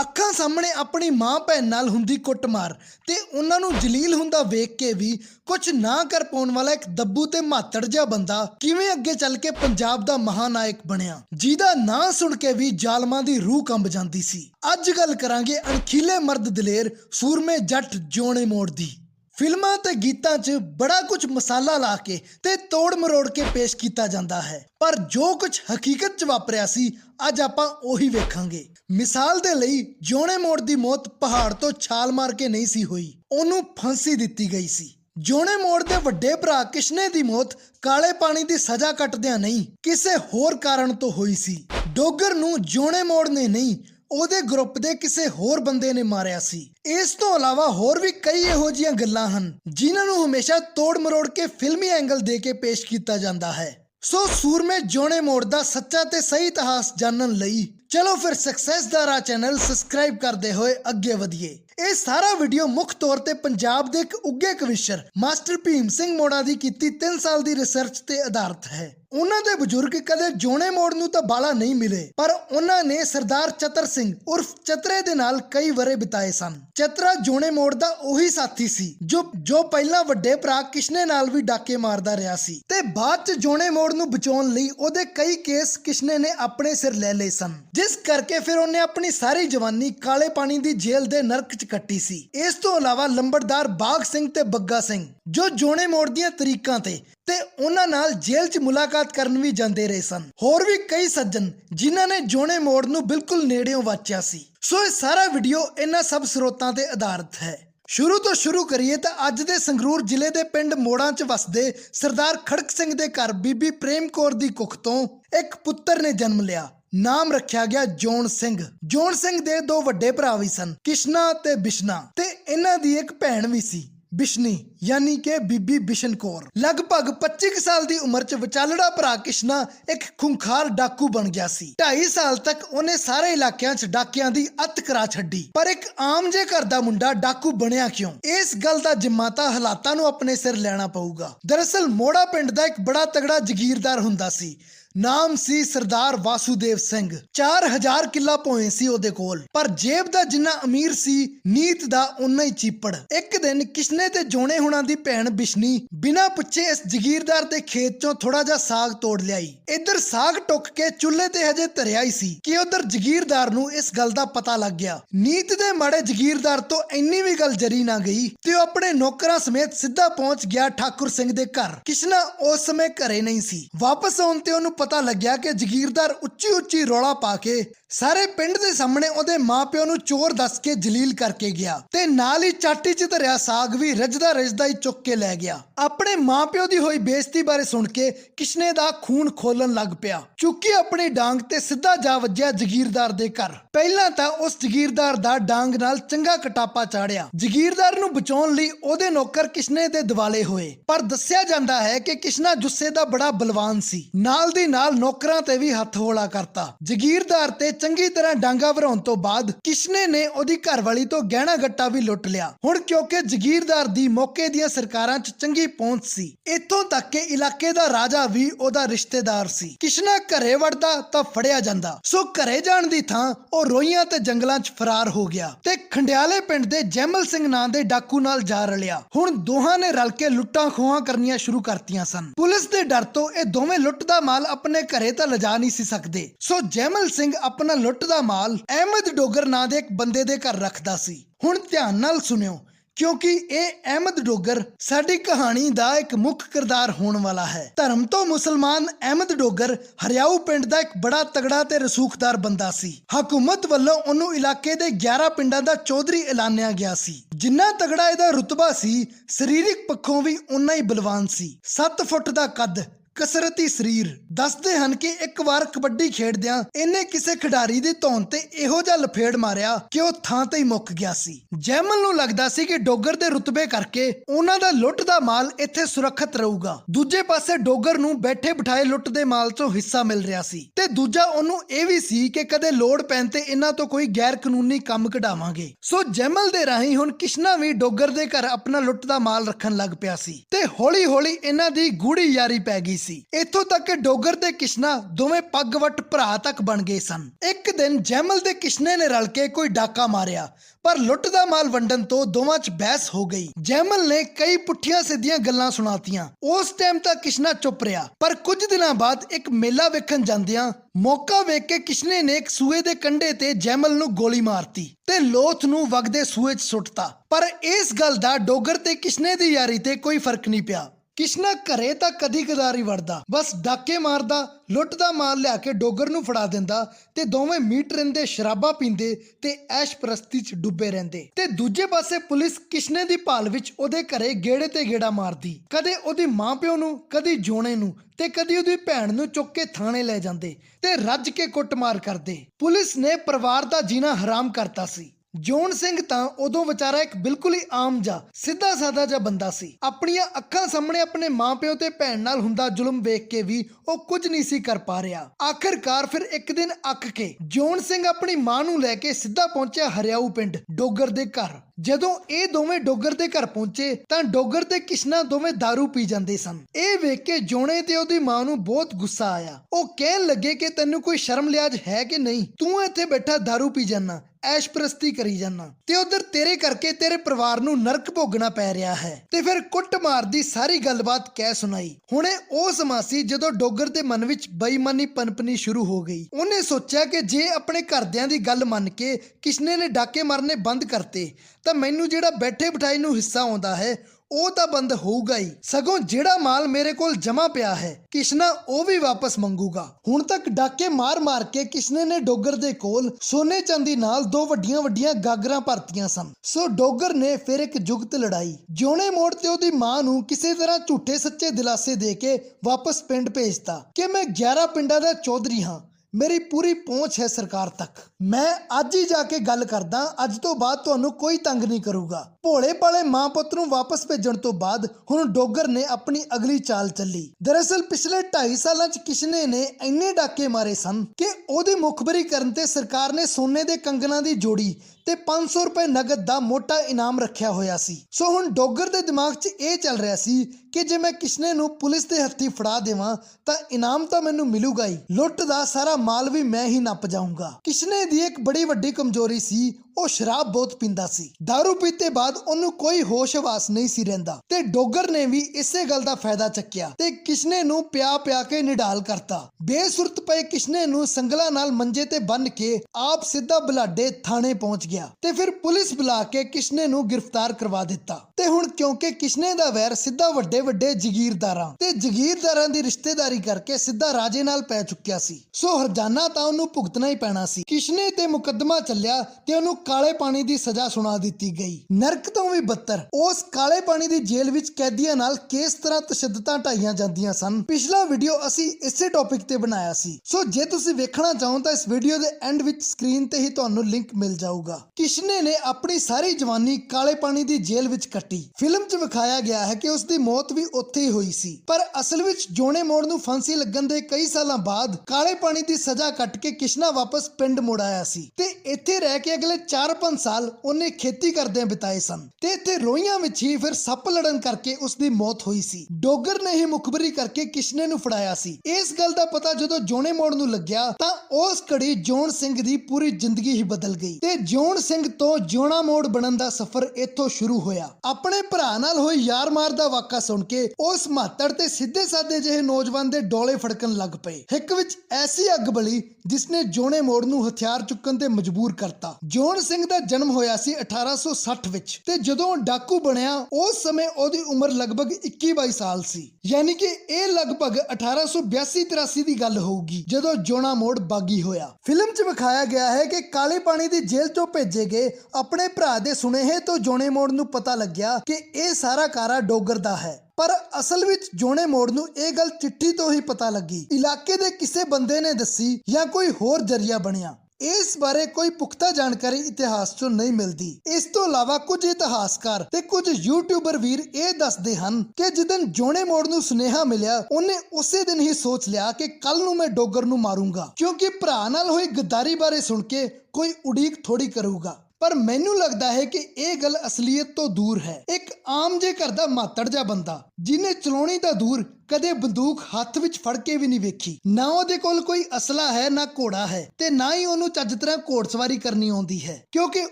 ਅੱਖਾਂ ਸਾਹਮਣੇ ਆਪਣੀ ਮਾਂ ਭੈਣ ਨਾਲ ਹੁੰਦੀ ਕੁੱਟਮਾਰ ਤੇ ਉਹਨਾਂ ਨੂੰ ਜਲੀਲ ਹੁੰਦਾ ਵੇਖ ਕੇ ਵੀ ਕੁਝ ਨਾ ਕਰ ਪਾਉਣ ਵਾਲਾ ਇੱਕ ਦੱਬੂ ਤੇ ਮਾਤੜ ਜਿਹਾ ਬੰਦਾ ਕਿਵੇਂ ਅੱਗੇ ਚੱਲ ਕੇ ਪੰਜਾਬ ਦਾ ਮਹਾਨਾਇਕ ਬਣਿਆ। ਜਿਹਦਾ ਨਾਂ ਸੁਣ ਕੇ ਵੀ ਜ਼ਾਲਮਾਂ ਦੀ ਰੂਹ ਕੰਬ ਜਾਂਦੀ ਸੀ। ਅੱਜ ਗੱਲ ਕਰਾਂਗੇ ਅਣਖੀਲੇ ਮਰਦ ਦਲੇਰ ਸੂਰਮੇ ਜੱਟ ਜੋਣੇ ਮੋੜ ਦੀ। ਫਿਲਮਾਂ ਤੇ ਗੀਤਾਂ 'ਚ ਬੜਾ ਕੁਝ ਮਸਾਲਾ ਲਾ ਕੇ ਤੇ ਤੋੜ ਮਰੋੜ ਕੇ ਪੇਸ਼ ਕੀਤਾ ਜਾਂਦਾ ਹੈ। ਪਰ ਜੋ ਕੁਝ ਹਕੀਕਤ 'ਚ ਵਾਪਰਿਆ ਸੀ, ਅੱਜ ਆਪਾਂ ਉਹੀ ਵੇਖਾਂਗੇ। ਮਿਸਾਲ ਦੇ ਲਈ ਜੋਣੇ ਮੋੜ ਦੀ ਮੌਤ ਪਹਾੜ ਤੋਂ ਛਾਲ ਮਾਰ ਕੇ ਨਹੀਂ ਸੀ ਹੋਈ। ਉਹਨੂੰ ਫਾਂਸੀ ਦਿੱਤੀ ਗਈ ਸੀ। ਜੋਣੇ ਮੋੜ ਦੇ ਵੱਡੇ ਭਰਾ ਕਿਸ਼ਨੇ ਦੀ ਮੌਤ ਕਾਲੇ ਪਾਣੀ ਦੀ ਸਜ਼ਾ ਕੱਟਦਿਆਂ ਨਹੀਂ, ਕਿਸੇ ਹੋਰ ਕਾਰਨ ਤੋਂ ਹੋਈ ਸੀ। ਡੋਗਰ ਨੂੰ ਜੋਣੇ ਮੋੜ ਨੇ ਨਹੀਂ, ਉਹਦੇ ਗਰੁੱਪ ਦੇ ਕਿਸੇ ਹੋਰ ਬੰਦੇ ਨੇ ਮਾਰਿਆ ਸੀ। ਇਸ ਤੋਂ ਇਲਾਵਾ ਹੋਰ ਵੀ ਕਈ ਇਹੋ ਜਿਹੀਆਂ ਗੱਲਾਂ ਹਨ, ਜਿਨ੍ਹਾਂ ਨੂੰ ਹਮੇਸ਼ਾ ਤੋੜ ਮਰੋੜ ਕੇ ਫਿਲਮੀ ਐਂਗਲ ਦੇ ਕੇ ਪੇਸ਼ ਕੀਤਾ ਜਾਂਦਾ ਹੈ। ਸੋ ਸੂਰਮੇ ਜੋਣੇ ਮੋੜ ਦਾ ਸੱਚਾ ਤੇ ਸਹੀ ਇਤਿਹਾਸ ਜਾਣਨ ਲਈ ਚਲੋ ਫਿਰ ਸਕਸੈਸ ਦਾ ਰਾ ਚੈਨਲ ਸਬਸਕ੍ਰਾਈਬ ਕਰਦੇ ਹੋਏ ਅੱਗੇ ਵਧੀਏ। ਇਹ ਸਾਰਾ ਵੀਡੀਓ ਮੁੱਖ ਤੌਰ ਤੇ ਪੰਜਾਬ ਦੇ ਇੱਕ ਉੱਗੇ ਕਵਿਸ਼ਰ, ਮਾਸਟਰ ਭੀਮ ਸਿੰਘ ਮੋੜਾ ਦੀ ਕੀਤੀ 3 ਸਾਲ ਦੀ ਰਿਸਰਚ ਤੇ ਆਧਾਰਿਤ ਹੈ। ਉਹਨਾਂ ਦੇ ਬਜ਼ੁਰਗ ਕਦੇ ਜੋਣੇ ਮੋੜ ਨੂੰ ਤਾਂ ਬਾਲਾ ਨਹੀਂ ਮਿਲੇ, ਪਰ ਉਹਨਾਂ ਨੇ ਸਰਦਾਰ ਚਤਰ ਸਿੰਘ ਉਰਫ ਚਤਰੇ ਦੇ ਨਾਲ ਕਈ ਵਰੇ ਬਿਤਾਏ ਸਨ। ਚਤਰਾ ਜੋਣੇ ਮੋੜ ਦਾ ਉਹੀ ਸਾਥੀ ਸੀ, ਜੋ ਜੋ ਪਹਿਲਾਂ ਵੱਡੇ ਭਰਾ ਕਿਸ਼ਨੇ ਨਾਲ ਵੀ ਡਾਕੇ ਮਾਰਦਾ ਰਿਹਾ ਸੀ। ਤੇ ਬਾਅਦ ਚ ਜੋਣੇ ਮੋੜ ਨੂੰ ਬਚਾਉਣ ਲਈ ਉਹਦੇ ਕਈ ਕੇਸ ਕਿਸ਼ਨੇ ਨੇ ਆਪਣੇ ਸਿਰ ਲੈ ਲਏ ਸਨ। ਜਿਸ ਕਰਕੇ ਫਿਰ ਉਹਨੇ ਆਪਣੀ ਸਾਰੀ ਜਵਾਨੀ ਕਾਲੇ ਪਾਣੀ ਦੀ ਜੇਲ੍ਹ ਦੇ ਨਰਕ ਚ ਕੱਟੀ ਸੀ। ਇਸ ਤੋਂ ਇਲਾਵਾ ਲੰਬੜਦਾਰ ਬਾਗ ਸਿੰਘ ਤੇ ਬੱਗਾ ਸਿੰਘ, ਜੋ ਜੋਣੇ ਮੋੜ ਦੀਆਂ ਤਰੀਕਾਂ ਤੇ ਤੇ ਉਹਨਾਂ ਨਾਲ ਜੇਲ੍ਹ 'ਚ ਮੁਲਾਕਾਤ ਕਰਨ ਵੀ ਜਾਂਦੇ ਰਹੇ ਸਨ। ਹੋਰ ਵੀ ਕਈ ਸੱਜਣ ਜਿਨ੍ਹਾਂ ਨੇ ਜੋਣੇ ਮੋੜ ਨੂੰ ਬਿਲਕੁਲ ਨੇੜਿਓਂ ਵਾਚਿਆ ਸੀ। ਸੋ ਇਹ ਸਾਰਾ ਵੀਡੀਓ ਇਹਨਾਂ ਸਭ ਸਰੋਤਾਂ ਤੇ ਆਧਾਰਿਤ ਹੈ। ਸ਼ੁਰੂ ਤੋਂ ਸ਼ੁਰੂ ਕਰੀਏ ਤਾਂ ਅੱਜ ਦੇ ਸੰਗਰੂਰ ਜ਼ਿਲ੍ਹੇ ਦੇ ਪਿੰਡ ਮੋੜਾਂ 'ਚ ਵਸਦੇ ਸਰਦਾਰ ਖੜਕ ਸਿੰਘ ਦੇ ਘਰ ਬੀਬੀ ਪ੍ਰੇਮ ਕੌਰ ਦੀ ਕੁੱਖ ਤੋਂ ਇੱਕ ਪੁੱਤਰ ਨੇ ਜਨਮ ਲਿਆ। ਨਾਮ ਰੱਖਿਆ ਗਿਆ ਜੋਨ ਸਿੰਘ। ਜੋਨ ਸਿੰਘ ਦੇ ਦੋ ਵੱਡੇ ਭਰਾ ਵੀ ਸਨ, ਕਿਸ਼ਨਾ ਤੇ ਬਿਸ਼ਨਾ। ਤੇ ਇਹਨਾਂ ਦੀ ਇੱਕ ਭੈਣ ਵੀ ਸੀ। ਬਿਸ਼ਨੀ, ਯਾਨੀ ਕਿ ਬੀਬੀ ਬਿਸ਼ਨ ਕੌਰ। ਲਗਭਗ 25 ਸਾਲ ਦੀ ਉਮਰ 'ਚ ਵਿਚਾਲੜਾ ਭਰਾ ਕਿਸ਼ਨਾ ਇੱਕ ਖੁੰਖਾਰ ਡਾਕੂ ਬਣ ਗਿਆ ਸੀ। 2.5 ਸਾਲ ਤੱਕ ਉਹਨੇ ਸਾਰੇ ਇਲਾਕਿਆਂ 'ਚ ਡਾਕਿਆਂ ਦੀ ਅੱਤ ਕਰਾ ਛੱਡੀ। ਪਰ ਇੱਕ ਆਮ ਜੇ ਘਰ ਦਾ ਮੁੰਡਾ ਡਾਕੂ ਬਣਿਆ ਕਿਉਂ? ਇਸ ਗੱਲ ਦਾ ਜ਼ਿੰਮਾ ਤਾਂ ਹਾਲਾਤਾਂ ਨੂੰ ਆਪਣੇ ਸਿਰ ਲੈਣਾ ਪਊਗਾ। ਦਰਅਸਲ ਮੋੜਾ ਪਿੰਡ ਦਾ ਇੱਕ ਬੜਾ ਤਗੜਾ ਜ਼ਗੀਰਦਾਰ ਹੁੰਦਾ ਸੀ। ਨਾਮ ਸੀ ਸਰਦਾਰ ਵਾਸੂਦੇਵ ਸਿੰਘ। 4000 ਕਿੱਲਾ ਭੋਏ ਸੀ ਉਹਦੇ ਕੋਲ। ਪਰ ਜੇਬ ਦਾ ਜਿੰਨਾ ਅਮੀਰ ਸੀ, ਨੀਤ ਦਾ ਉਨਾ ਹੀ ਚੀਪੜ। ਇੱਕ ਦਿਨ ਕਿਸ਼ਨੇ ਤੇ ਜੋਣੇ ਹੁਣਾਂ ਦੀ ਭੈਣ ਬਿਸ਼ਨੀ ਬਿਨਾਂ ਪੁੱਛੇ ਇਸ ਜ਼ਗੀਰਦਾਰ ਦੇ ਖੇਤ ਚੋਂ ਥੋੜਾ ਜਿਹਾ ਸਾਗ ਤੋੜ ਲਿਆਈ। ਇੱਧਰ ਸਾਗ ਟੁੱਕ ਕੇ ਚੁੱਲ੍ਹੇ ਤੇ ਹਜੇ ਧਰਿਆ ਹੀ ਸੀ ਕਿ ਉਧਰ ਜ਼ਗੀਰਦਾਰ ਨੂੰ ਇਸ ਗੱਲ ਦਾ ਪਤਾ ਲੱਗ ਗਿਆ। ਨੀਤ ਦੇ ਮਾੜੇ ਜ਼ਗੀਰਦਾਰ ਤੋਂ ਇੰਨੀ ਵੀ ਗੱਲ ਜਰੀ ਨਾ ਗਈ ਤੇ ਉਹ ਆਪਣੇ ਨੌਕਰਾਂ ਸਮੇਤ ਸਿੱਧਾ ਪਹੁੰਚ ਗਿਆ ਠਾਕੁਰ ਸਿੰਘ ਦੇ ਘਰ। ਕਿਸ਼ਨਾ ਉਸ ਸਮੇਂ ਘਰੇ ਨਹੀਂ ਸੀ। ਵਾਪਸ ਆਉਣ ਤੇ ਉਹਨੂੰ ਪਤਾ ਲੱਗਿਆ ਕਿ ਜ਼ਗੀਰਦਾਰ ਉੱਚੀ ਉੱਚੀ ਰੌਲਾ ਪਾ ਕੇ ਸਾਰੇ ਪਿੰਡ ਦੇ ਸਾਹਮਣੇ ਉਹਦੇ ਮਾਪਿਓ ਨੂੰ ਚੋਰ ਦੱਸ ਕੇ ਜਲੀਲ ਕਰਕੇ ਗਿਆ ਤੇ ਨਾਲ ਹੀ ਚਾਟੀ 'ਚ ਧਰਿਆ ਸਾਗ ਵੀ ਰਜਦਾ ਰਜਦਾ ਹੀ ਚੁੱਕ ਕੇ ਲੈ ਗਿਆ। ਆਪਣੇ ਮਾਪਿਓ ਦੀ ਹੋਈ ਬੇਇੱਜ਼ਤੀ ਬਾਰੇ ਸੁਣ ਕੇ ਕਿਸ਼ਨੇ ਦਾ ਖੂਨ ਖੋਲਣ ਲੱਗ ਪਿਆ। ਚੁੱਕੀ ਆਪਣੀ ਡਾਂਗ ਤੇ ਸਿੱਧਾ ਜਾ ਵੱਜਿਆ ਜ਼ਗੀਰਦਾਰ ਦੇ ਘਰ। ਪਹਿਲਾਂ ਤਾਂ ਉਸ ਜ਼ਗੀਰਦਾਰ ਦਾ ਡਾਂਗ ਨਾਲ ਚੰਗਾ ਕਟਾਪਾ ਚਾੜਿਆ। ਜ਼ਗੀਰਦਾਰ ਨੂੰ ਬਚਾਉਣ ਲਈ ਉਹਦੇ ਨੌਕਰ ਕਿਸ਼ਨੇ ਦੇ ਦਿਵਾਲੇ ਹੋਏ। ਪਰ ਦੱਸਿਆ ਜਾਂਦਾ ਹੈ ਕਿ ਕਿਸ਼ਨਾ ਜੁੱਸੇ ਦਾ ਬੜਾ ਬਲਵਾਨ ਸੀ। ਨਾਲ ਦੀ ਨਾਲ ਨੌਕਰਾਂ ਤੇ ਵੀ ਹੱਥ ਹੋਲਾ ਕਰਤਾ। ਜ਼ਗੀਰਦਾਰ ਤੇ ਚੰਗੀ ਤਰ੍ਹਾਂ ਡਾਂਗਾ ਭਰਾਉਣ ਤੋਂ ਬਾਅਦ ਕਿਸ਼ਨੇ ਨੇ ਉਹਦੀ ਘਰਵਾਲੀ ਤੋਂ ਗਹਿਣਾ ਗੱਟਾ ਵੀ ਲੁੱਟ ਲਿਆ। ਹੁਣ ਕਿਉਂਕਿ ਜ਼ਗੀਰਦਾਰ ਦੀ ਮੌਕੇ ਦੀਆਂ ਸਰਕਾਰਾਂ 'ਚ ਚੰਗੀ ਪਹੁੰਚ ਸੀ, ਇੱਥੋਂ ਤੱਕ ਕਿ ਇਲਾਕੇ ਦਾ ਰਾਜਾ ਵੀ ਉਹਦਾ ਰਿਸ਼ਤੇਦਾਰ ਸੀ। ਕਿਸ਼ਨਾ ਘਰੇ ਵੜਦਾ ਤਾਂ ਫੜਿਆ ਜਾਂਦਾ। ਸੋ ਘਰੇ ਜਾਣ ਦੀ ਥਾਂ ਉਹ ਰੋਈਆਂ ਤੇ ਜੰਗਲਾਂ 'ਚ ਫਰਾਰ ਹੋ ਗਿਆ ਤੇ ਖੰਡਿਆਲੇ ਪਿੰਡ ਦੇ ਜੈਮਲ ਸਿੰਘ ਨਾਂ ਦੇ ਡਾਕੂ ਨਾਲ ਜਾ ਰਲਿਆ। ਹੁਣ ਦੋਹਾਂ ਨੇ ਰਲ ਕੇ ਲੁੱਟਾਂ ਖੋਹਾਂ ਕਰਨੀਆਂ ਸ਼ੁਰੂ ਕਰਤੀਆਂ ਸਨ। ਪੁਲਿਸ ਦੇ ਡਰ ਤੋਂ ਇਹ ਦੋਵੇਂ ਲੁੱਟ ਦਾ ਮਾਲ ਆਪਣੇ ਘਰੇ ਤਾਂ ਲਿਜਾ ਨਹੀਂ ਸੀ ਸਕਦੇ। ਸੋ ਜੈਮਲ ਸਿੰਘ ਆਪਣੇ ਲੁੱਟ ਦਾ ਮਾਲ ਅਹਿਮਦ ਡੋਗਰ ਨਾਂ ਦੇ ਇੱਕ ਬੰਦੇ ਦੇ ਘਰ ਰੱਖਦਾ ਸੀ। ਹੁਣ ਧਿਆਨ ਨਾਲ ਸੁਣਿਓ, ਕਿਉਂਕਿ ਇਹ ਅਹਿਮਦ ਡੋਗਰ ਸਾਡੀ ਕਹਾਣੀ ਦਾ ਇੱਕ ਮੁੱਖ ਕਿਰਦਾਰ ਹੋਣ ਵਾਲਾ ਹੈ। ਧਰਮ ਤੋਂ ਮੁਸਲਮਾਨ ਅਹਿਮਦ ਡੋਗਰ ਹਰਿਆਊ ਪਿੰਡ ਦਾ ਇੱਕ ਬੜਾ ਤਗੜਾ ਤੇ ਰਸੂਖਦਾਰ ਬੰਦਾ ਸੀ। ਹਕੂਮਤ ਵੱਲੋਂ ਉਹਨੂੰ ਇਲਾਕੇ ਦੇ 11 ਪਿੰਡਾਂ ਦਾ ਚੌਧਰੀ ਐਲਾਨਿਆ ਗਿਆ ਸੀ। ਜਿੰਨਾ ਤਗੜਾ ਇਹਦਾ ਰੁਤਬਾ ਸੀ, ਸਰੀਰਕ ਪੱਖੋਂ ਵੀ ਉਨਾ ਹੀ ਬਲਵਾਨ ਸੀ। 7 ਫੁੱਟ ਦਾ ਕੱਦ ਕਸਰਤੀ ਸਰੀਰ। ਦੱਸਦੇ ਹਨ ਕਿ ਇੱਕ ਵਾਰ ਕਬੱਡੀ ਖੇਡਦਿਆਂ ਇਹਨੇ ਕਿਸੇ ਖਿਡਾਰੀ ਦੀ ਧੌਣ ਤੇ ਇਹੋ ਜਿਹਾ ਲਫੇੜ ਮਾਰਿਆ ਕਿ ਉਹ ਥਾਂ ਤੇ ਹੀ ਮੁੱਕ ਗਿਆ ਸੀ। ਜੈਮਲ ਨੂੰ ਲੱਗਦਾ ਸੀ ਕਿ ਡੋਗਰ ਦੇ ਰੁਤਬੇ ਕਰਕੇ ਉਹਨਾਂ ਦਾ ਲੁੱਟ ਦਾ ਮਾਲ ਇੱਥੇ ਸੁਰੱਖਿਅਤ ਰਹੂਗਾ। ਦੂਜੇ ਪਾਸੇ ਡੋਗਰ ਨੂੰ ਬੈਠੇ ਬਿਠਾਏ ਲੁੱਟ ਦੇ ਮਾਲ ਤੋਂ ਹਿੱਸਾ ਮਿਲ ਰਿਹਾ ਸੀ ਤੇ ਦੂਜਾ ਉਹਨੂੰ ਇਹ ਵੀ ਸੀ ਕਿ ਕਦੇ ਲੋੜ ਪੈਣ ਤੇ ਇਹਨਾਂ ਤੋਂ ਕੋਈ ਗੈਰ ਕਾਨੂੰਨੀ ਕੰਮ ਕਢਾਵਾਂਗੇ। ਸੋ ਜੈਮਲ ਦੇ ਰਾਹੀਂ ਹੁਣ ਕਿਸ਼ਨਾ ਵੀ ਡੋਗਰ ਦੇ ਘਰ ਆਪਣਾ ਲੁੱਟ ਦਾ ਮਾਲ ਰੱਖਣ ਲੱਗ ਪਿਆ ਸੀ ਤੇ ਹੌਲੀ-ਹੌਲੀ ਇਹਨਾਂ ਦੀ ਗੂੜੀ ਯਾਰੀ ਪੈ ਗਈ ਸੀ। ਸੀ ਤੱਕ ਕਿ ਡੋਗਰ ਤੇ ਕਿਸ਼ਨਾ ਦੋਵੇਂ ਪੱਗਵਟ ਭਰਾ ਤੱਕ ਬਣ ਗਏ ਸਨ। ਇੱਕ ਦਿਨ ਜੈਮਲ ਤੇ ਕਿਸ਼ਨੇ ਨੇ ਰਲ ਕੇ ਕੋਈ ਡਾਕਾ ਮਾਰਿਆ, ਪਰ ਲੁੱਟ ਦਾ ਮਾਲ ਵੰਡਣ ਤੋਂ ਦੋਵਾਂ 'ਚ ਬਹਿਸ ਹੋ ਗਈ। ਜੈਮਲ ਨੇ ਕਈ ਪੁੱਠੀਆਂ ਸਿੱਧੀਆਂ ਗੱਲਾਂ ਸੁਣਾਤੀਆਂ। ਉਸ ਟਾਈਮ ਤਾਂ ਕਿਸ਼ਨਾ ਚੁੱਪ ਰਿਹਾ, ਪਰ ਕੁਝ ਦਿਨਾਂ ਬਾਅਦ ਇੱਕ ਮੇਲਾ ਵੇਖਣ ਜਾਂਦਿਆਂ ਮੌਕਾ ਵੇਖ ਕੇ ਕਿਸ਼ਨੇ ਨੇ ਇੱਕ ਸੂਏ ਦੇ ਕੰਢੇ ਤੇ ਜੈਮਲ ਨੂੰ ਗੋਲੀ ਮਾਰਤੀ ਤੇ ਲੋਥ ਨੂੰ ਵਗਦੇ ਸੂਏ 'ਚ ਸੁੱਟਤਾ। ਪਰ ਇਸ ਗੱਲ ਦਾ ਡੋਗਰ ਤੇ ਕਿਸ਼ਨੇ ਦੀ ਯਾਰੀ ਤੇ ਕੋਈ ਫ਼ਰਕ ਨਹੀਂ ਪਿਆ। ਕਿਸ਼ਨਾ ਘਰੇ ਤਾਂ ਕਦੀ ਕਦਾਰੀ ਵੜਦਾ। ਬਸ ਡਾਕੇ ਮਾਰਦਾ ਲੁੱਟ ਦਾ ਮਾਲ ਲਿਆ ਕੇ ਡੋਗਰ ਨੂੰ ਫੜਾ ਦਿੰਦਾ ਤੇ ਦੋਵੇਂ ਮੀਟ ਰਹਿੰਦੇ ਸ਼ਰਾਬਾਂ ਪੀਂਦੇ ਤੇ ਐਸ਼ ਪ੍ਰਸਤੀ 'ਚ ਡੁੱਬੇ ਰਹਿੰਦੇ। ਤੇ ਦੂਜੇ ਪਾਸੇ ਪੁਲਿਸ ਕਿਸ਼ਨੇ ਦੀ ਭਾਲ ਵਿੱਚ ਉਹਦੇ ਘਰੇ ਗੇੜੇ ਤੇ ਗੇੜਾ ਮਾਰਦੀ। ਕਦੇ ਉਹਦੀ ਮਾਂ ਪਿਓ ਨੂੰ, ਕਦੀ ਜੋਣੇ ਨੂੰ ਤੇ ਕਦੀ ਉਹਦੀ ਭੈਣ ਨੂੰ ਚੁੱਕ ਕੇ ਥਾਣੇ ਲੈ ਜਾਂਦੇ ਤੇ ਰੱਜ ਕੇ ਕੁੱਟਮਾਰ ਕਰਦੇ। ਪੁਲਿਸ ਨੇ ਪਰਿਵਾਰ ਦਾ ਜੀਣਾ ਹਰਾਮ ਕਰਤਾ ਸੀ। ਜੋਨ ਸਿੰਘ ਤਾਂ ਉਦੋਂ ਵਿਚਾਰਾ ਇੱਕ ਬਿਲਕੁਲ ਹੀ ਆਮ ਜਾ ਸਿੱਧਾ ਸਾਦਾ ਜਿਹਾ ਬੰਦਾ ਸੀ। ਆਪਣੀਆਂ ਅੱਖਾਂ ਸਾਹਮਣੇ ਆਪਣੇ ਮਾਪਿਓ ਤੇ ਭੈਣ ਨਾਲ ਹੁੰਦਾ ਜ਼ੁਲਮ ਵੇਖ ਕੇ ਵੀ ਉਹ ਕੁਝ ਨਹੀਂ ਸੀ ਕਰ ਪਾ ਰਿਹਾ। ਆਖਰਕਾਰ ਫਿਰ ਇੱਕ ਦਿਨ ਅੱਕ ਕੇ ਜੋਨ ਸਿੰਘ ਆਪਣੀ ਮਾਂ ਨੂੰ ਲੈ ਕੇ ਸਿੱਧਾ ਪਹੁੰਚਿਆ ਹਰਿਆਊ ਪਿੰਡ, ਡੋਗਰ ਦੇ ਘਰ। ਜਦੋਂ ਇਹ ਦੋਵੇਂ ਡੋਗਰ ਦੇ ਘਰ ਪਹੁੰਚੇ ਤਾਂ ਡੋਗਰ ਤੇ ਕਿਸ਼ਨਾ ਦੋਵੇਂ दारू ਪੀ ਜਾਂਦੇ ਸਨ ਇਹ ਵੇਖ ਕੇ ਜੋਣੇ ਤੇ ਉਹਦੀ ਮਾਂ ਨੂੰ ਬਹੁਤ ਗੁੱਸਾ ਆਇਆ ਉਹ ਕਹਿਣ ਲੱਗੇ ਕਿ ਤੈਨੂੰ ਕੋਈ ਸ਼ਰਮ ਲਿਆਜ ਹੈ ਕਿ ਨਹੀਂ ਤੂੰ ਇੱਥੇ ਬੈਠਾ दारू ਪੀ ਜਾਨਾ ਐਸ਼ ਪ੍ਰਸਤੀ ਕਰੀ ਜਾਨਾ ਤੇ ਉਧਰ ਤੇਰੇ ਕਰਕੇ ਤੇਰੇ ਪਰਿਵਾਰ ਨੂੰ ਨਰਕ ਭੋਗਣਾ ਪੈ ਰਿਹਾ ਹੈ ਤੇ ਫਿਰ ਕੁੱਟਮਾਰ ਦੀ ਸਾਰੀ ਗੱਲਬਾਤ ਕਹਿ ਸੁਣਾਈ ਹੁਣੇ ਉਹ ਸਮਾਂ ਸੀ ਜਦੋਂ ਡੋਗਰ ਦੇ ਮਨ ਵਿੱਚ ਬੇਈਮਾਨੀ ਪਨਪਨੀ ਸ਼ੁਰੂ ਹੋ ਗਈ ਉਹਨੇ ਸੋਚਿਆ ਕਿ ਜੇ ਆਪਣੇ ਘਰਦਿਆਂ ਦੀ ਗੱਲ ਮੰਨ ਕੇ ਕਿਸ਼ਨੇ ਨੇ ਡਾਕੇ ਮਾਰਨੇ ਬੰਦ ਕਰਤੇ ਤਾਂ ਮੈਨੂੰ ਜਿਹੜਾ ਬੈਠੇ ਬਿਠਾਈ ਨੂੰ ਹਿੱਸਾ ਆਉਂਦਾ ਹੈ, ਉਹ ਤਾਂ ਬੰਦ ਹੋਊਗਾ ਹੀ। ਸਗੋਂ ਜਿਹੜਾ ਮਾਲ ਮੇਰੇ ਕੋਲ ਜਮਾ ਪਿਆ ਹੈ, ਕਿਸ਼ਨਾ ਉਹ ਵੀ ਵਾਪਸ ਮੰਗੂਗਾ। ਹੁਣ ਤੱਕ ਡਾਕੇ ਮਾਰ-ਮਾਰ ਕੇ ਕਿਸ਼ਨੇ ਨੇ ਡੋਗਰ ਦੇ ਕੋਲ ਸੋਨੇ ਚਾਂਦੀ ਨਾਲ ਦੋ ਵੱਡੀਆਂ ਵੱਡੀਆਂ ਗਾਗਰਾਂ ਭਰਤੀਆਂ ਸਨ। ਸੋ ਡੋਗਰ ਨੇ ਫਿਰ ਇੱਕ ਜੁਗਤ ਲੜਾਈ। ਜਿਉਣੇ ਮੋੜ ਤੇ ਉਹਦੀ ਮਾਂ ਨੂੰ ਕਿਸੇ ਤਰ੍ਹਾਂ ਝੂਠੇ ਸੱਚੇ ਦਿਲਾਸੇ ਦੇ ਕੇ ਵਾਪਸ ਪਿੰਡ ਭੇਜਤਾ। ਕਿ ਮੈਂ 11 ਪਿੰਡਾਂ ਦਾ ਚੌਧਰੀ ਹਾਂ ਮੇਰੀ ਪੂਰੀ ਪਹੁੰਚ ਹੈ ਸਰਕਾਰ ਤੱਕ। ਮੈਂ ਅੱਜ ਹੀ ਜਾ ਕੇ ਗੱਲ ਕਰਦਾ, ਅੱਜ ਤੋਂ ਬਾਅਦ ਤੁਹਾਨੂੰ ਕੋਈ ਤੰਗ ਨਹੀਂ ਕਰੂਗਾ। ਭੋਲੇ ਭਾਲੇ ਮਾਂ ਪੁੱਤ ਨੂੰ ਵਾਪਸ ਭੇਜਣ ਤੋਂ ਬਾਅਦ ਹੁਣ ਡੋਗਰ ਨੇ ਆਪਣੀ ਅਗਲੀ ਚਾਲ ਚੱਲੀ। ਦਰਅਸਲ ਪਿਛਲੇ 2.5 ਸਾਲਾਂ 'ਚ ਕਿਸ਼ਨੇ ਨੇ ਇੰਨੇ ਡਾਕੇ ਮਾਰੇ ਸਨ ਕਿ ਉਹਦੀ ਮੁਖਬਰੀ ਕਰਨ ਤੇ ਸਰਕਾਰ ਨੇ ਸੋਨੇ ਦੇ ਕੰਗਨਾਂ ਦੀ ਜੋੜੀ ਤੇ 500 ਰੁਪਏ ਨਗਦ ਦਾ ਮੋਟਾ ਇਨਾਮ ਰੱਖਿਆ ਹੋਇਆ ਸੀ। ਸੋ ਹੁਣ ਡੋਗਰ ਦੇ ਦਿਮਾਗ 'ਚ ਇਹ ਚੱਲ ਰਿਹਾ ਸੀ ਕਿ ਜੇ ਮੈਂ ਕਿਸ਼ਨੇ ਨੂੰ ਪੁਲਿਸ ਦੇ ਹੱਥੀ ਫੜਾ ਦੇਵਾਂ, ਤਾਂ ਇਨਾਮ ਤਾਂ ਮੈਨੂੰ ਮਿਲੂਗਾ ਹੀ। ਲੁੱਟ ਦਾ ਸਾਰਾ ਮਾਲ ਵੀ ਮੈਂ ਹੀ ਨੱਪ ਜਾਊਂਗਾ। ਕਿਸ਼ਨੇ ਦੀ ਇੱਕ ਬੜੀ ਵੱਡੀ ਕਮਜ਼ੋਰੀ ਸੀ ਉਹ ਸ਼ਰਾਬ ਬਹੁਤ ਪੀਂਦਾ ਸੀ। दारू ਪੀਤੇ ਬਾਅਦ ਉਹਨੂੰ ਕੋਈ ਹੋਸ਼ ਹਵਾਸ ਨਹੀਂ ਸੀ ਰਹਿੰਦਾ ਤੇ ਡੋਗਰ ਨੇ ਵੀ ਇਸੇ ਗੱਲ ਦਾ ਫਾਇਦਾ ਚੱਕਿਆ ਤੇ ਕਿਸ਼ਨੇ ਨੂੰ ਪਿਆ ਪਿਆ ਕੇ ਨਿਢਾਲ ਕਰਤਾ। ਬੇਸੁਰਤ ਪਏ ਕਿਸ਼ਨੇ ਨੂੰ ਸੰਗਲਾ ਨਾਲ ਮੰਜੇ ਤੇ ਬੰਨ ਕੇ ਆਪ ਸਿੱਧਾ ਬਲਾਡੇ ਥਾਣੇ ਪਹੁੰਚ ਗਿਆ ਤੇ ਫਿਰ ਪੁਲਿਸ ਬੁਲਾ ਕੇ ਕਿਸ਼ਨੇ ਨੂੰ ਗ੍ਰਿਫਤਾਰ ਕਰਵਾ ਦਿੱਤਾ। ਤੇ ਹੁਣ ਕਿਉਂਕਿ ਕਿਸ਼ਨੇ ਦਾ ਵੈਰ ਸਿੱਧਾ ਵੱਡੇ ਵੱਡੇ ਜਗੀਰਦਾਰਾਂ ਤੇ ਜਗੀਰਦਾਰਾਂ ਦੀ ਰਿਸ਼ਤੇਦਾਰੀ ਕਰਕੇ ਸਿੱਧਾ ਰਾਜੇ ਨਾਲ ਪੈ ਚੁੱਕਿਆ ਸੀ। ਸੋ ਹਰਜਾਨਾ ਤਾਂ ਉਹਨੂੰ ਭੁਗਤਣਾ ਹੀ ਪੈਣਾ ਸੀ। ਕਿਸ਼ਨੇ ਤੇ ਮੁਕੱਦਮਾ ਚੱਲਿਆ ਤੇ ਉਹਨੂੰ ਕਾਲੇ ਪਾਣੀ ਦੀ ਸਜ਼ਾ ਸੁਣਾ ਦਿੱਤੀ ਗਈ। ਨਰਕ ਤੋਂ ਵੀ ਬੱਤਰ ਉਸ ਕਾਲੇ ਪਾਣੀ ਦੀ ਜੇਲ੍ਹ ਵਿੱਚ ਕੈਦੀਆਂ ਨਾਲ ਕਿਸ ਤਰ੍ਹਾਂ ਤਸ਼ੱਦਦਾਂ ਢਾਈਆਂ ਜਾਂਦੀਆਂ ਸਨ? ਪਿਛਲਾ ਵੀਡੀਓ ਅਸੀਂ ਇਸੇ ਟੌਪਿਕ ਤੇ ਬਣਾਇਆ ਸੀ। ਸੋ ਜੇ ਤੁਸੀਂ ਵੇਖਣਾ ਚਾਹੋ ਤਾਂ ਇਸ ਵੀਡੀਓ ਦੇ ਐਂਡ ਵਿੱਚ ਸਕਰੀਨ ਤੇ ਹੀ ਤੁਹਾਨੂੰ ਲਿੰਕ ਮਿਲ ਜਾਊਗਾ। ਕਿਸ਼ਨੇ ਨੇ ਆਪਣੀ ਸਾਰੀ ਜਵਾਨੀ ਕਾਲੇ ਪਾਣੀ ਦੀ ਜੇਲ੍ਹ ਵਿੱਚ ਕੱਟੀ। ਫਿਲਮ 'ਚ ਵਿਖਾਇਆ ਗਿਆ ਹੈ ਕਿ ਉਸ ਦੀ ਮੌਤ ਵੀ ਉੱਥੇ ਹੀ ਹੋਈ ਸੀ। ਪਰ ਅਸਲ ਵਿੱਚ ਜੋਨੇ ਮੋੜ ਨੂੰ ਫਾਂਸੀ ਲੱਗਣ ਦੇ ਕਈ ਸਾਲਾਂ ਬਾਅਦ ਕਾਲੇ ਪਾਣੀ ਦੀ ਸਜ਼ਾ ਕੱਟ ਕੇ ਕਿਸ਼ਨਾ ਵਾਪਸ ਪਿੰਡ ਮੁੜ ਆਇਆ ਸੀ। ਤੇ ਇੱਥੇ ਰਹਿ ਕੇ ਅਗਲੇ 4-5 ਸਾਲ ਉਹਨੇ ਖੇਤੀ ਕਰਦਿਆਂ ਬਿਤਾਏ ਸਨ ਤੇ ਇੱਥੇ ਰੋਈਆਂ ਵਿੱਚ ਹੀ ਫਿਰ ਸੱਪ ਲੜਨ ਕਰਕੇ ਉਸ ਦੀ ਮੌਤ ਹੋਈ ਸੀ। ਡੋਗਰ ਨੇ ਹੀ ਮੁਖਬਰੀ ਕਰਕੇ ਕਿਸ਼ਨੇ ਨੂੰ ਫੜਾਇਆ ਸੀ। ਇਸ ਗੱਲ ਦਾ ਪਤਾ ਜਦੋਂ ਜੋਨੇ ਮੋੜ ਨੂੰ ਲੱਗਿਆ ਤਾਂ ਉਸ ਘੜੀ ਜੋਨ ਸਿੰਘ ਦੀ ਪੂਰੀ ਜ਼ਿੰਦਗੀ ਹੀ ਬਦਲ ਗਈ ਤੇ ਜੋਨ ਸਿੰਘ ਤੋਂ ਜੋਨਾ ਮੋੜ ਬਣਨ ਦਾ ਸਫ਼ਰ ਇੱਥੋਂ ਸ਼ੁਰੂ ਹੋਇਆ। ਆਪਣੇ ਭਰਾ ਨਾਲ ਹੋਈ ਯਾਰ ਮਾਰ ਦਾ ਵਾਕਾ ਸੁਣ ਕੇ ਉਸ ਮਾਤੜ ਤੇ ਸਿੱਧੇ ਸਾਦੇ ਜਿਹੇ ਨੌਜਵਾਨ ਦੇ ਡੋਲੇ ਫੜਕਣ ਲੱਗ ਪਏ। ਹਿੱਕ ਵਿੱਚ ਐਸੀ ਅੱਗ ਬਲੀ ਜਿਸ ਨੇ ਜੋਨੇ ਮੋੜ ਨੂੰ ਹਥਿਆਰ ਚੁੱਕਣ ਤੇ ਮਜਬੂਰ ਕਰਤਾ। ਜੋਨ ਸਿੰਘ ਦਾ ਜਨਮ ਹੋਇਆ ਸੀ 1860 ਵਿੱਚ ਤੇ ਜਦੋਂ ਡਾਕੂ ਬਣਿਆ, ਉਸ ਸਮੇਂ ਉਹਦੀ ਉਮਰ ਲਗਭਗ 21-22 ਸਾਲ ਸੀ। ਯਾਨੀ ਕਿ ਇਹ ਲਗਭਗ 1882-83 ਦੀ ਗੱਲ ਹੋਊਗੀ, ਜਦੋਂ ਜੋਨਾ ਮੋੜ ਬਾਗੀ ਹੋਇਆ। ਫਿਲਮ 'ਚ ਵਿਖਾਇਆ ਗਿਆ ਹੈ ਕਿ ਕਾਲੇ ਪਾਣੀ ਦੀ ਜੇਲ੍ਹ 'ਚੋਂ ਭੇਜੇ ਗਏ ਆਪਣੇ ਭਰਾ ਦੇ ਸੁਨੇਹੇ ਤੋਂ ਜੋਨੇ ਮੋੜ ਨੂੰ ਪਤਾ ਲੱਗਿਆ ਕਿ ਇਹ ਸਾਰਾ ਕਾਰਾ ਡੋਗਰ ਦਾ ਹੈ। ਪਰ ਅਸਲ ਵਿੱਚ ਜੋਨੇ ਮੋੜ ਨੂੰ ਇਹ ਗੱਲ ਚਿੱਠੀ ਤੋਂ ਹੀ ਪਤਾ ਲੱਗੀ। ਇਲਾਕੇ ਦੇ ਕਿਸੇ ਬੰਦੇ ਨੇ ਦੱਸੀ ਜਾਂ ਕੋਈ ਹੋਰ ਜਰੀਆ ਬਣਿਆ। ਇਸ ਬਾਰੇ ਕੋਈ ਪੁਖਤਾ ਜਾਣਕਾਰੀ ਇਤਿਹਾਸ 'ਚੋਂ ਨਹੀਂ ਮਿਲਦੀ। ਇਸ ਤੋਂ ਇਲਾਵਾ ਕੁਝ ਇਤਿਹਾਸਕਾਰ ਤੇ ਕੁਝ ਯੂਟਿਊਬਰ ਵੀਰ ਇਹ ਦੱਸਦੇ ਹਨ ਕਿ ਜਿੱਦਨ ਜੋਨੇ ਮੋੜ ਨੂੰ ਸੁਨੇਹਾ ਮਿਲਿਆ, ਉਹਨੇ ਉਸੇ ਦਿਨ ਹੀ ਸੋਚ ਲਿਆ ਕਿ ਕੱਲ ਨੂੰ ਮੈਂ ਡੋਗਰ ਨੂੰ ਮਾਰੂੰਗਾ। ਕਿਉਂਕਿ ਭਰਾ ਨਾਲ ਹੋਈ ਗਦਾਰੀ ਬਾਰੇ ਸੁਣ ਕੇ ਕੋਈ ਉਡੀਕ ਥੋੜੀ ਕਰੂਗਾ। ਪਰ ਮੈਨੂੰ ਲੱਗਦਾ ਹੈ ਕਿ ਇਹ ਗੱਲ ਅਸਲੀਅਤ ਤੋਂ ਦੂਰ ਹੈ। ਇੱਕ ਆਮ ਜੇ ਘਰ ਦਾ ਮਾਤੜ ਜਾ ਬੰਦਾ ਜਿਨੇ ਚਲਾਉਣੀ ਤਾਂ ਦੂਰ ਕਦੇ ਬੰਦੂਕ ਹੱਥ ਵਿੱਚ ਫੜ ਕੇ ਵੀ ਨਹੀਂ ਵੇਖੀ। ਨਾ ਉਹਦੇ ਕੋਲ ਕੋਈ ਅਸਲਾ ਹੈ, ਨਾ ਘੋੜਾ ਹੈ ਤੇ ਨਾ ਹੀ ਉਹਨੂੰ ਚੱਜ ਤਰ੍ਹਾਂ ਘੋੜਸਵਾਰੀ ਕਰਨੀ ਆਉਂਦੀ ਹੈ। ਕਿਉਂਕਿ